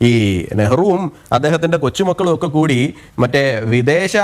ഈ നെഹ്റുവും അദ്ദേഹത്തിന്റെ കൊച്ചുമക്കളും ഒക്കെ കൂടി മറ്റേ വിദേശ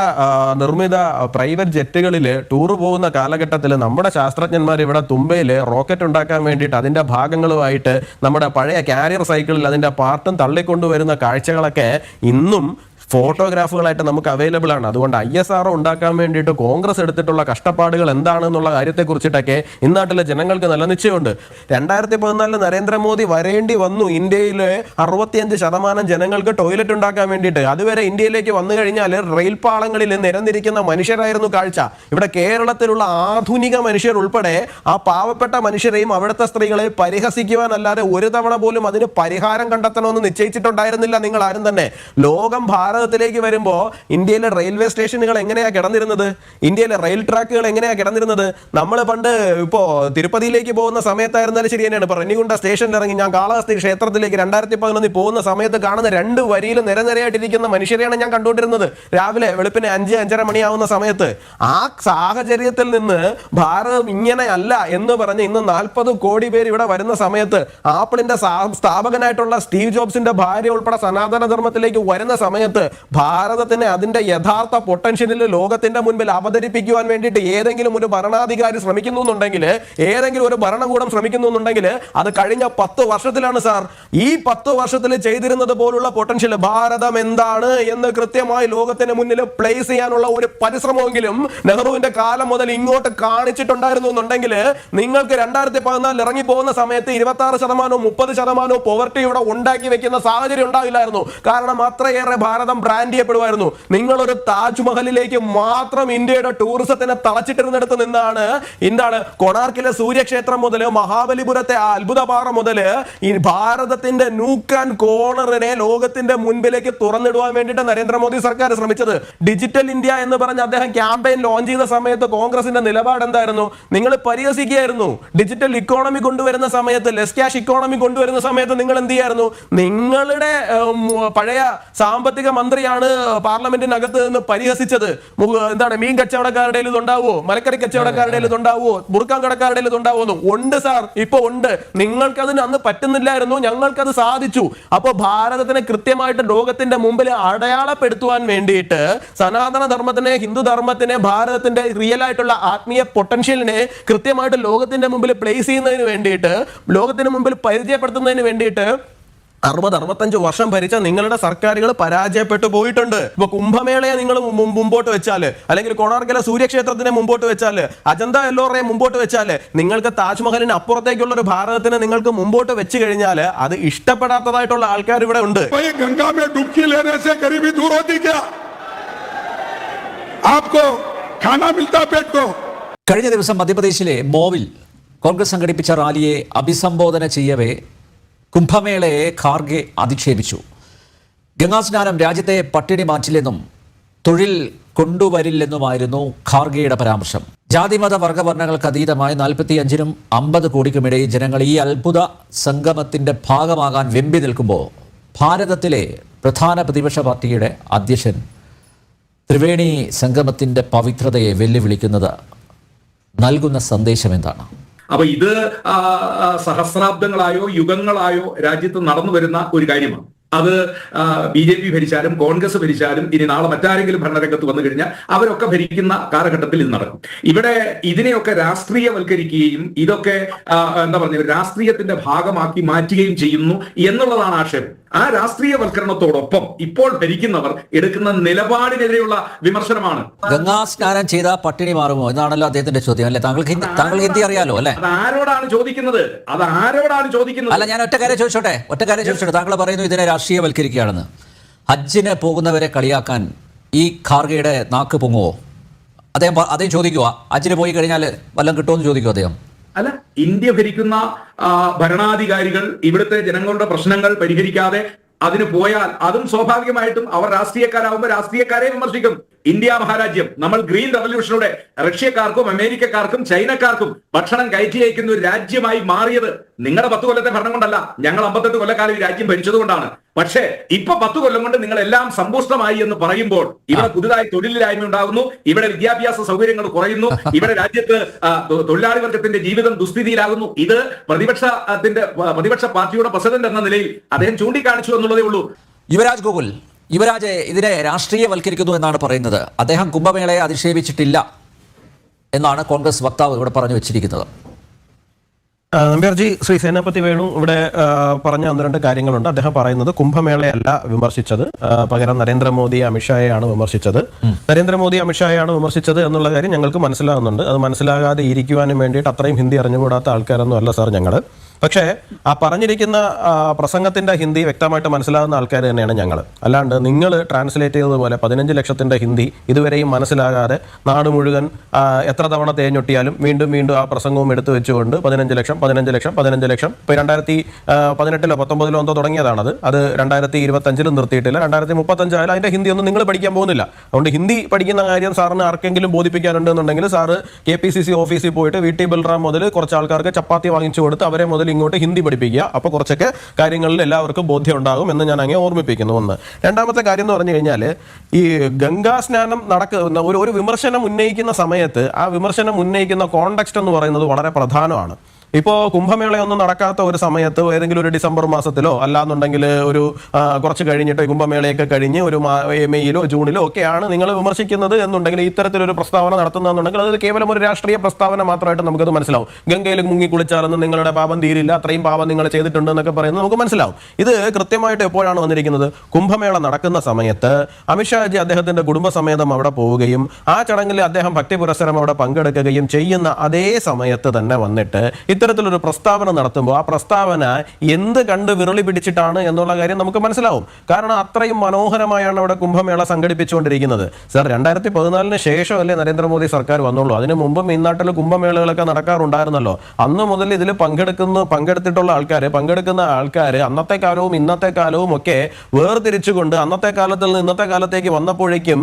നിർമ്മിത പ്രൈവറ്റ് ജെറ്റുകളിൽ ടൂർ പോകുന്ന കാലഘട്ടത്തിൽ നമ്മുടെ ശാസ്ത്രജ്ഞന്മാർ ഇവിടെ തുമ്പയിൽ റോക്കറ്റ് ഉണ്ടാക്കാൻ വേണ്ടിയിട്ട് അതിന്റെ ഭാഗങ്ങളുമായിട്ട് നമ്മുടെ പഴയ കാരിയർ സൈക്കിളിൽ അതിന്റെ പാർട്ടും തള്ളിക്കൊണ്ടുവരുന്ന കാഴ്ചകളൊക്കെ ഇന്നും ഫോട്ടോഗ്രാഫുകളായിട്ട് നമുക്ക് അവൈലബിൾ ആണ്. അതുകൊണ്ട് ഐ എസ് ആർ ഉണ്ടാക്കാൻ വേണ്ടിയിട്ട് കോൺഗ്രസ് എടുത്തിട്ടുള്ള കഷ്ടപ്പാടുകൾ എന്താണെന്നുള്ള കാര്യത്തെക്കുറിച്ചിട്ടൊക്കെ ഇന്നാട്ടിലെ ജനങ്ങൾക്ക് നല്ല നിശ്ചയമുണ്ട്. രണ്ടായിരത്തി പതിനാലിൽ നരേന്ദ്രമോദി വരേണ്ടി വന്നു ഇന്ത്യയിലെ അറുപത്തിയഞ്ച് ശതമാനം ജനങ്ങൾക്ക് ടോയ്ലറ്റ് ഉണ്ടാക്കാൻ വേണ്ടിയിട്ട്. അതുവരെ ഇന്ത്യയിലേക്ക് വന്നു കഴിഞ്ഞാൽ റെയിൽ പാളങ്ങളിൽ നിരന്നിരിക്കുന്ന മനുഷ്യരായിരുന്നു കാഴ്ച. ഇവിടെ കേരളത്തിലുള്ള ആധുനിക മനുഷ്യർ ഉൾപ്പെടെ ആ പാവപ്പെട്ട മനുഷ്യരെയും അവിടുത്തെ സ്ത്രീകളെ പരിഹസിക്കുവാനല്ലാതെ ഒരു തവണ പോലും അതിന് പരിഹാരം കണ്ടെത്തണമെന്ന് നിശ്ചയിച്ചിട്ടുണ്ടായിരുന്നില്ല. നിങ്ങൾ ആരും തന്നെ. ലോകം ഭാരതത്തിലേക്ക് വരുമ്പോൾ ഇന്ത്യയിലെ റെയിൽവേ സ്റ്റേഷനുകൾ എങ്ങനെയാ കിടന്നിരുന്നത്? ഇന്ത്യയിലെ റെയിൽ ട്രാക്കുകൾ എങ്ങനെയാ കിടന്നിരുന്നത്? നമ്മൾ പണ്ട് ഇപ്പോ തിരുപ്പതിയിലേക്ക് പോകുന്ന സമയത്തായിരുന്നാലും ശരി തന്നെയാണ്. ഇപ്പൊ റെനികുണ്ട സ്റ്റേഷനിൽ ഇറങ്ങി ഞാൻ കാളഹസ്തി ക്ഷേത്രത്തിലേക്ക് രണ്ടായിരത്തി പതിനൊന്നിൽ പോകുന്ന സമയത്ത് കാണുന്ന രണ്ട് വരിയിൽ നിരനിരയായിട്ടിരിക്കുന്ന മനുഷ്യരെയാണ് ഞാൻ കണ്ടുകൊണ്ടിരുന്നത്. രാവിലെ വെളുപ്പിന് അഞ്ച് അഞ്ചര മണിയാവുന്ന സമയത്ത് ആ സാഹചര്യത്തിൽ നിന്ന് ഭാരതം ഇങ്ങനെയല്ല എന്ന് പറഞ്ഞ് ഇന്ന് നാൽപ്പത് കോടി പേര് ഇവിടെ വരുന്ന സമയത്ത് ആപ്പിളിന്റെ സ്ഥാപകനായിട്ടുള്ള സ്റ്റീവ് ജോബ്സിന്റെ ഭാര്യ ഉൾപ്പെടെ സനാതന ധർമ്മത്തിലേക്ക് വരുന്ന സമയത്ത് ഭാരതത്തിനെ അതിന്റെ യഥാർത്ഥ പൊട്ടൻഷ്യലിൽ ലോകത്തിന്റെ മുൻപിൽ അവതരിപ്പിക്കുവാൻ വേണ്ടിയിട്ട് ഏതെങ്കിലും ഒരു ഭരണാധികാരി ശ്രമിക്കുന്നു എന്നുണ്ടെങ്കിൽ ഏതെങ്കിലും ഒരു ഭരണകൂടം ശ്രമിക്കുന്നു എന്നുണ്ടെങ്കിൽ അത് കഴിഞ്ഞ പത്ത് വർഷത്തിലാണ് സാർ. ഈ പത്ത് വർഷത്തിൽ ചെയ്തിരുന്നത് പോലുള്ള പൊട്ടൻഷ്യൽ ഭാരതം എന്താണ് എന്ന് കൃത്യമായി ലോകത്തിന് മുന്നിൽ പ്ലേസ് ചെയ്യാനുള്ള ഒരു പരിശ്രമമെങ്കിലും നെഹ്റുവിന്റെ കാലം മുതൽ ഇങ്ങോട്ട് കാണിച്ചിട്ടുണ്ടായിരുന്നു എന്നുണ്ടെങ്കിൽ നിങ്ങൾക്ക് രണ്ടായിരത്തി പതിനാലിൽ ഇറങ്ങി പോകുന്ന സമയത്ത് ഇരുപത്തി ആറ് ശതമാനവും മുപ്പത് ശതമാനവും പോവർട്ടി ഇവിടെ ഉണ്ടാക്കി വെക്കുന്ന സാഹചര്യം ഉണ്ടാവില്ലായിരുന്നു. കാരണം അത്രയേറെ ഭാരതം ബ്രാൻഡ് ചെയ്യപ്പെടുമായിരുന്നു. ഒരു താജ്മഹലിലേക്ക് മാത്രം ഇന്ത്യയുടെ ടൂറിസത്തിനെ തളച്ചിട്ടിരുന്നിടത്ത് നിന്നാണ് എന്താണ് കൊണാർക്കിലെ സൂര്യക്ഷേത്രം മുതൽ മഹാബലിപുരത്തെ അത്ഭുതപാറ മുതൽ ഈ ഭാരതത്തിന്റെ നൂക്കാൻ കോണറിനെ ലോകത്തിന്റെ മുൻപിലേക്ക് തുറന്നിടുവാൻ വേണ്ടിയിട്ട് നരേന്ദ്രമോദി സർക്കാർ ശ്രമിച്ചത്. ഡിജിറ്റൽ ഇന്ത്യ എന്ന് പറഞ്ഞ് അദ്ദേഹം ക്യാമ്പയിൻ ലോഞ്ച് ചെയ്ത സമയത്ത് കോൺഗ്രസിന്റെ നിലപാട് എന്തായിരുന്നു? നിങ്ങൾ പരിഹസിക്കുകയായിരുന്നു. ഡിജിറ്റൽ ഇക്കോണമി കൊണ്ടുവരുന്ന സമയത്ത് ലെസ് ക്യാഷ് ഇക്കോണമി കൊണ്ടുവരുന്ന സമയത്ത് നിങ്ങൾ എന്ത് ചെയ്യായിരുന്നു? നിങ്ങളുടെ പഴയ സാമ്പത്തിക മന്ത്രിയാണ് പാർലമെന്റിനകത്ത് നിന്ന് പരിഹസിച്ചത്. എന്താണ് മീൻ കച്ചവടക്കാരുടെ ഇതുണ്ടാവോ മലക്കറി കച്ചവടക്കാരുടെ ഇതുണ്ടാവോ മുറുക്കാൻ കടക്കാരുടെ ഇതുണ്ടാവോ ഉണ്ട് സാർ ഇപ്പൊ ഉണ്ട്. നിങ്ങൾക്കതിന് അന്ന് പറ്റുന്നില്ലായിരുന്നു ഞങ്ങൾക്കത് സാധിച്ചു. അപ്പൊ ഭാരതത്തിനെ കൃത്യമായിട്ട് ലോകത്തിന്റെ മുമ്പിൽ അടയാളപ്പെടുത്തുവാൻ വേണ്ടിയിട്ട് സനാതന ധർമ്മത്തിനെ ഹിന്ദു ധർമ്മത്തിനെ ഭാരതത്തിന്റെ റിയൽ ആയിട്ടുള്ള ആത്മീയ പൊട്ടൻഷ്യലിനെ കൃത്യമായിട്ട് ലോകത്തിന്റെ മുമ്പിൽ പ്ലേസ് ചെയ്യുന്നതിന് വേണ്ടിയിട്ട് ലോകത്തിന് മുമ്പിൽ പരിചയപ്പെടുത്തുന്നതിന് വേണ്ടിയിട്ട് അറുപത് അറുപത്തഞ്ച് വർഷം ഭരിച്ച നിങ്ങളുടെ സർക്കാരുകൾ പരാജയപ്പെട്ടു പോയിട്ടുണ്ട്. ഇപ്പൊ കുംഭമേളയെ നിങ്ങൾ മുമ്പോട്ട് വെച്ചാൽ അല്ലെങ്കിൽ കൊണാർക്കല സൂര്യക്ഷേത്രത്തിനെ മുമ്പോട്ട് വെച്ചാൽ അജന്ത എല്ലോറയെ മുമ്പോട്ട് വെച്ചാൽ നിങ്ങൾക്ക് താജ്മഹലിന് അപ്പുറത്തേക്കുള്ള ഒരു ഭാരതത്തിന് നിങ്ങൾക്ക് മുമ്പോട്ട് വെച്ച് കഴിഞ്ഞാൽ അത് ഇഷ്ടപ്പെടാത്തതായിട്ടുള്ള ആൾക്കാർ ഇവിടെ ഉണ്ട്. കഴിഞ്ഞ ദിവസം മധ്യപ്രദേശിലെ മോവിൽ കോൺഗ്രസ് സംഘടിപ്പിച്ച റാലിയെ അഭിസംബോധന ചെയ്യവേ കുംഭമേളയെ ഖാർഗെ അധിക്ഷേപിച്ചു. ഗംഗാസ്നാനം രാജ്യത്തെ പട്ടിണി മാറ്റില്ലെന്നും തൊഴിൽ കൊണ്ടുവരില്ലെന്നുമായിരുന്നു ഖാർഗെയുടെ പരാമർശം. ജാതിമത വർഗവർണങ്ങൾക്ക് അതീതമായി നാൽപ്പത്തിയഞ്ചിനും അമ്പത് കോടിക്കുമിടയിൽ ജനങ്ങൾ ഈ അത്ഭുത സംഗമത്തിന്റെ ഭാഗമാകാൻ വെമ്പി നിൽക്കുമ്പോൾ ഭാരതത്തിലെ പ്രധാന പ്രതിപക്ഷ പാർട്ടിയുടെ അധ്യക്ഷൻ ത്രിവേണി സംഗമത്തിന്റെ പവിത്രതയെ വെല്ലുവിളിക്കുന്നത് നൽകുന്ന സന്ദേശം എന്താണ്? അപ്പൊ ഇത് സഹസ്രാബ്ദങ്ങളായോ യുഗങ്ങളായോ രാജ്യത്ത് നടന്നു വരുന്ന ഒരു കാര്യമാണ്. അത് ബി ജെ പി ഭരിച്ചാലും കോൺഗ്രസ് ഭരിച്ചാലും ഇനി നാളെ മറ്റാരെങ്കിലും ഭരണരംഗത്ത് വന്നു കഴിഞ്ഞാൽ അവരൊക്കെ ഭരിക്കുന്ന കാലഘട്ടത്തിൽ ഇത് നടക്കും. ഇവിടെ ഇതിനെയൊക്കെ രാഷ്ട്രീയവൽക്കരിക്കുകയും ഇതൊക്കെ എന്താ പറഞ്ഞ രാഷ്ട്രീയത്തിന്റെ ഭാഗമാക്കി മാറ്റുകയും ചെയ്യുന്നു എന്നുള്ളതാണ് ആക്ഷേപം. ആ രാഷ്ട്രീയവൽക്കരണത്തോടൊപ്പം ഇപ്പോൾ ഭരിക്കുന്നവർ എടുക്കുന്ന നിലപാടിനെതിരെയുള്ള വിമർശനമാണ്. ഗംഗാ സ്നാനം ചെയ്ത പട്ടിണി മാറുമോ? എന്നാണല്ലോ അദ്ദേഹത്തിന്റെ ചോദ്യം അല്ലെ? താങ്കൾക്ക് താങ്കൾ ഹിന്ദി അറിയാലോ അല്ലെ? അത് ആരോടാണ് ചോദിക്കുന്നത്? അത് ആരോടാണ് ചോദിക്കുന്നത്? അല്ല ഞാൻ ഒറ്റക്കാരെ ചോദിച്ചോട്ടെ? ഒറ്റക്കാരെ ചോദിച്ചോട്ടെ? താങ്കൾ പറയുന്നു ഇതിനെ രാഷ്ട്രീയവൽക്കരിക്കുകയാണെന്ന്. ഹജ്ജിന് പോകുന്നവരെ കളിയാക്കാൻ ഈ ഖാർഗയുടെ നാക്ക് പൊങ്ങുവോ? അദ്ദേഹം അദ്ദേഹം ചോദിക്കുക ഹജ്ജിന് പോയി കഴിഞ്ഞാൽ വല്ലതും കിട്ടുമോ എന്ന് ചോദിക്കുമോ അദ്ദേഹം? അല്ല ഇന്ത്യ ഭരിക്കുന്ന ഭരണാധികാരികൾ ഇവിടുത്തെ ജനങ്ങളുടെ പ്രശ്നങ്ങൾ പരിഹരിക്കാതെ അതിന് പോയാൽ അതും സ്വാഭാവികമായിട്ടും അവർ രാഷ്ട്രീയക്കാരാകുമ്പോൾ രാഷ്ട്രീയക്കാരെ വിമർശിക്കും. ഇന്ത്യ മഹാരാജ്യം. നമ്മൾ ഗ്രീൻ റവല്യൂഷനോടെ റഷ്യക്കാർക്കും അമേരിക്കക്കാർക്കും ചൈനക്കാർക്കും ഭക്ഷണം കയറ്റി അയക്കുന്ന ഒരു രാജ്യമായി മാറിയത് നിങ്ങളുടെ പത്ത് കൊല്ലത്തെ ഭരണം കൊണ്ടല്ല. ഞങ്ങൾ അമ്പത്തെട്ട് കൊല്ലക്കാലം ഈ രാജ്യം ഭരിച്ചതുകൊണ്ടാണ് പക്ഷേ ഇപ്പൊ പത്ത് കൊല്ലം കൊണ്ട് നിങ്ങൾ എല്ലാം സമ്പുഷ്ടമായി എന്ന് പറയുമ്പോൾ ഇവിടെ പുതുതായി തൊഴിലില്ലായ്മ ഉണ്ടാകുന്നു. ഇവിടെ വിദ്യാഭ്യാസ സൗകര്യങ്ങൾ കുറയുന്നു. ഇവിടെ രാജ്യത്ത് തൊഴിലാളി വർഗത്തിന്റെ ജീവിതം ദുസ്ഥിതിയിലാകുന്നു. ഇത് പ്രതിപക്ഷത്തിന്റെ പ്രതിപക്ഷ പാർട്ടിയുടെ പ്രസിഡന്റ് എന്ന നിലയിൽ അദ്ദേഹം ചൂണ്ടിക്കാണിച്ചു എന്നുള്ളതേ ഉള്ളൂ. യുവരാജ് ഗോകുൽ യുവരാജ് ഇതിനെ രാഷ്ട്രീയവൽക്കരിക്കുന്നു എന്നാണ് പറയുന്നത്. അദ്ദേഹം കുംഭമേളയെ അധിക്ഷേപിച്ചിട്ടില്ല എന്നാണ് കോൺഗ്രസ് വക്താവ് ഇവിടെ പറഞ്ഞു വെച്ചിരിക്കുന്നത്. നമ്പ്യാർജി ശ്രീ സേനാപതി വേണു ഇവിടെ പറഞ്ഞ ഒന്ന് രണ്ട് കാര്യങ്ങളുണ്ട്. അദ്ദേഹം പറയുന്നത് കുംഭമേളയല്ല വിമർശിച്ചത്. പകരം നരേന്ദ്രമോദി അമിത്ഷായെയാണ് വിമർശിച്ചത്. നരേന്ദ്രമോദി അമിത്ഷായെയാണ് വിമർശിച്ചത് എന്നുള്ള കാര്യം ഞങ്ങൾക്ക് മനസ്സിലാകുന്നുണ്ട് അത് മനസ്സിലാകാതെ ഇരിക്കുവാനും വേണ്ടിയിട്ട് അത്രയും ഹിന്ദി അറിഞ്ഞുകൂടാത്ത ആൾക്കാരൊന്നും അല്ല സാർ ഞങ്ങൾ പക്ഷേ ആ പറഞ്ഞിരിക്കുന്ന പ്രസംഗത്തിന്റെ ഹിന്ദി വ്യക്തമായിട്ട് മനസ്സിലാകുന്ന ആൾക്കാർ തന്നെയാണ് ഞങ്ങൾ അല്ലാണ്ട് നിങ്ങൾ ട്രാൻസ്ലേറ്റ് ചെയ്തതുപോലെ പതിനഞ്ച് ലക്ഷത്തിന്റെ ഹിന്ദി ഇതുവരെയും മനസ്സിലാകാതെ നാട് മുഴുവൻ എത്ര തവണ തേഞ്ഞൊട്ടിയാലും വീണ്ടും വീണ്ടും ആ പ്രസംഗവും എടുത്തു വെച്ചുകൊണ്ട് പതിനഞ്ച് ലക്ഷം പതിനഞ്ച് ലക്ഷം പതിനഞ്ച് ലക്ഷം. ഇപ്പോൾ രണ്ടായിരത്തി പതിനെട്ടിലോ പത്തൊമ്പതിലോ എന്തോ തുടങ്ങിയതാണത്. അത് രണ്ടായിരത്തി ഇരുപത്തഞ്ചിലും നിർത്തിയിട്ടില്ല. രണ്ടായിരത്തി മുപ്പത്തഞ്ചായാലും അതിന്റെ ഹിന്ദി ഒന്നും നിങ്ങൾ പഠിക്കാൻ പോകുന്നില്ല. അതുകൊണ്ട് ഹിന്ദി പഠിക്കുന്ന കാര്യം സാറിന് ആർക്കെങ്കിലും ബോധിപ്പിക്കാനുണ്ടെന്നുണ്ടെങ്കിൽ sir K P C C ഓഫീസിൽ പോയിട്ട് വി ടി ബൽറാം മുതൽ കുറച്ച് ആൾക്കാർക്ക് ചപ്പാത്തി വാങ്ങിച്ചു കൊടുത്ത് അവരെ മുതൽ ഇങ്ങോട്ട് ഹിന്ദി പഠിപ്പിക്കുക. അപ്പോൾ കുറച്ചൊക്കെ കാര്യങ്ങളിൽ എല്ലാവർക്കും ബോധ്യം ഉണ്ടാകും എന്ന് ഞാൻ അങ്ങനെ ഓർമ്മിപ്പിക്കുന്നു ഒന്ന്. രണ്ടാമത്തെ കാര്യം എന്ന് പറഞ്ഞു കഴിഞ്ഞാൽ ഈ ഗംഗാ സ്നാനം നടക്കുന്ന ഒരു ഒരു വിമർശനം ഉന്നയിക്കുന്ന സമയത്ത് ആ വിമർശനം ഉന്നയിക്കുന്ന കോണ്ടക്സ്റ്റ് എന്ന് പറയുന്നത് വളരെ പ്രധാനമാണ്. ഇപ്പോൾ കുംഭമേളയൊന്നും നടക്കാത്ത ഒരു സമയത്ത് ഏതെങ്കിലും ഒരു ഡിസംബർ മാസത്തിലോ അല്ലാന്നുണ്ടെങ്കിൽ ഒരു കുറച്ച് കഴിഞ്ഞിട്ട് കുംഭമേളയൊക്കെ കഴിഞ്ഞ് ഒരു മെയ്യിലോ ജൂണിലോ ഒക്കെയാണ് നിങ്ങൾ വിമർശിക്കുന്നത് എന്നുണ്ടെങ്കിൽ ഇത്തരത്തിലൊരു പ്രസ്താവന നടത്തുന്നതെന്നുണ്ടെങ്കിൽ അത് കേവലം ഒരു രാഷ്ട്രീയ പ്രസ്താവന മാത്രമായിട്ട് നമുക്കത് മനസ്സിലാവും. ഗംഗയിൽ മുങ്ങി കുളിച്ചാലൊന്നും നിങ്ങളുടെ പാപം തീരില്ല അത്രയും പാപം നിങ്ങൾ ചെയ്തിട്ടുണ്ട് എന്നൊക്കെ പറയുന്നത് നമുക്ക് മനസ്സിലാവും. ഇത് കൃത്യമായിട്ട് എപ്പോഴാണ് വന്നിരിക്കുന്നത്? കുംഭമേള നടക്കുന്ന സമയത്ത് അമിത്ഷാജി അദ്ദേഹത്തിന്റെ കുടുംബസമേതം അവിടെ പോവുകയും ആ ചടങ്ങിൽ അദ്ദേഹം ഭക്തി പുരസ്സരം അവിടെ പങ്കെടുക്കുകയും ചെയ്യുന്ന അതേ സമയത്ത് തന്നെ വന്നിട്ട് ഇത്തരത്തിലൊരു പ്രസ്താവന നടത്തുമ്പോൾ ആ പ്രസ്താവന എന്ത് കണ്ട് വിരളി പിടിച്ചിട്ടാണ് എന്നുള്ള കാര്യം നമുക്ക് മനസ്സിലാവും. കാരണം അത്രയും മനോഹരമായാണ് അവിടെ കുംഭമേള സംഘടിപ്പിച്ചുകൊണ്ടിരിക്കുന്നത്. സർ രണ്ടായിരത്തി പതിനാലിന് ശേഷമല്ലേ നരേന്ദ്രമോദി സർക്കാർ വന്നുള്ളൂ. അതിനു മുമ്പും ഈ നാട്ടിൽ കുംഭമേളകളൊക്കെ നടക്കാറുണ്ടായിരുന്നല്ലോ. അന്ന് മുതൽ ഇതിൽ പങ്കെടുക്കുന്ന പങ്കെടുത്തിട്ടുള്ള ആൾക്കാർ പങ്കെടുക്കുന്ന ആൾക്കാർ അന്നത്തെ കാലവും ഇന്നത്തെ കാലവും ഒക്കെ വേർതിരിച്ചുകൊണ്ട് അന്നത്തെ കാലത്തിൽ നിന്ന് ഇന്നത്തെ കാലത്തേക്ക് വന്നപ്പോഴേക്കും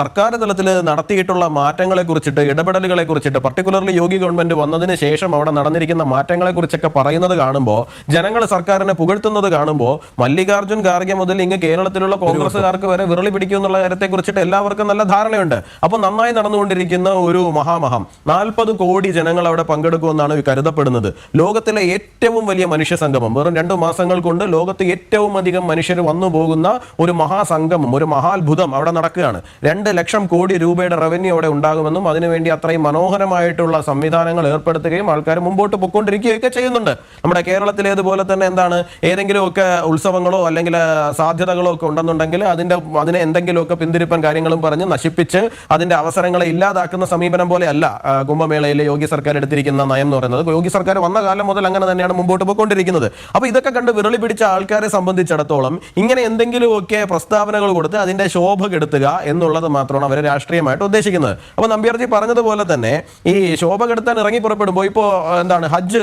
സർക്കാർ തലത്തിൽ നടത്തിയിട്ടുള്ള മാറ്റങ്ങളെ കുറിച്ചിട്ട് ഇടപെടലുകളെ കുറിച്ചിട്ട് പർട്ടിക്കുലർലി യോഗി ഗവൺമെന്റ് വന്നതിന് ശേഷം അവിടെ നടന്നിരിക്കുന്ന മാറ്റങ്ങളെ കുറിച്ചൊക്കെ പറയുന്നത് കാണുമ്പോൾ ജനങ്ങൾ സർക്കാരിനെ പുകഴ്ത്തുന്നത് കാണുമ്പോൾ മല്ലികാർജുൻ ഖാർഗെ മുതൽ ഇങ്ങ് കേരളത്തിലുള്ള കോൺഗ്രസ്സുകാർക്ക് വരെ വിരളി പിടിക്കും എന്നുള്ള കാര്യത്തെ കുറിച്ചിട്ട് എല്ലാവർക്കും നല്ല ധാരണയുണ്ട്. അപ്പോൾ നന്നായി നടന്നുകൊണ്ടിരിക്കുന്ന ഒരു മഹാമഹം. നാൽപ്പത് കോടി ജനങ്ങൾ അവിടെ പങ്കെടുക്കുമെന്നാണ് കരുതപ്പെടുന്നത്. ലോകത്തിലെ ഏറ്റവും വലിയ മനുഷ്യ സംഗമം വെറും രണ്ട് മാസങ്ങൾ കൊണ്ട് ലോകത്ത് ഏറ്റവും അധികം മനുഷ്യർ വന്നു പോകുന്ന ഒരു മഹാസംഗമം ഒരു മഹാത്ഭുതം അവിടെ നടക്കുകയാണ്. രണ്ട് ലക്ഷം കോടി രൂപയുടെ റവന്യൂ അവിടെ ഉണ്ടാകുമെന്നും അതിനുവേണ്ടി അത്രയും മനോഹരമായിട്ടുള്ള സംവിധാനങ്ങൾ ഏർപ്പെടുത്തുകയും ആൾക്കാർ മുമ്പോട്ട് പൊയ്ക്കൊണ്ടിരിക്കുകയൊക്കെ ചെയ്യുന്നുണ്ട്. നമ്മുടെ കേരളത്തിലേതുപോലെ തന്നെ എന്താണ് ഏതെങ്കിലുമൊക്കെ ഉത്സവങ്ങളോ അല്ലെങ്കിൽ സാധ്യതകളോ ഒക്കെ ഉണ്ടെന്നുണ്ടെങ്കിൽ അതിന്റെ അതിനെ എന്തെങ്കിലുമൊക്കെ പിന്തിരിപ്പൻ കാര്യങ്ങളും പറഞ്ഞ് നശിപ്പിച്ച് അതിന്റെ അവസരങ്ങളെ ഇല്ലാതാക്കുന്ന സമീപനം പോലെയല്ല കുംഭമേളയിലെ യോഗി സർക്കാർ എടുത്തിരിക്കുന്ന നയം എന്ന് പറയുന്നത്. യോഗി സർക്കാർ വന്ന കാലം മുതൽ അങ്ങനെ തന്നെയാണ് മുമ്പോട്ട് പോയിക്കൊണ്ടിരിക്കുന്നത്. അപ്പോൾ ഇതൊക്കെ കണ്ട് വിരളി പിടിച്ച ആൾക്കാരെ സംബന്ധിച്ചിടത്തോളം ഇങ്ങനെ എന്തെങ്കിലുമൊക്കെ പ്രസ്താവനകൾ കൊടുത്ത് അതിന്റെ ശോഭ കെടുത്തുക എന്നുള്ളത് മാത്രമാണ് അവർ രാഷ്ട്രീയമായിട്ട് ഉദ്ദേശിക്കുന്നത്. അപ്പോൾ നമ്പ്യാർജി പറഞ്ഞതുപോലെ തന്നെ ഈ ശോഭ കെടുത്താൻ ഇറങ്ങി പുറപ്പെടുമ്പോൾ ഇപ്പോൾ എന്താണ് ഹജ്ജ്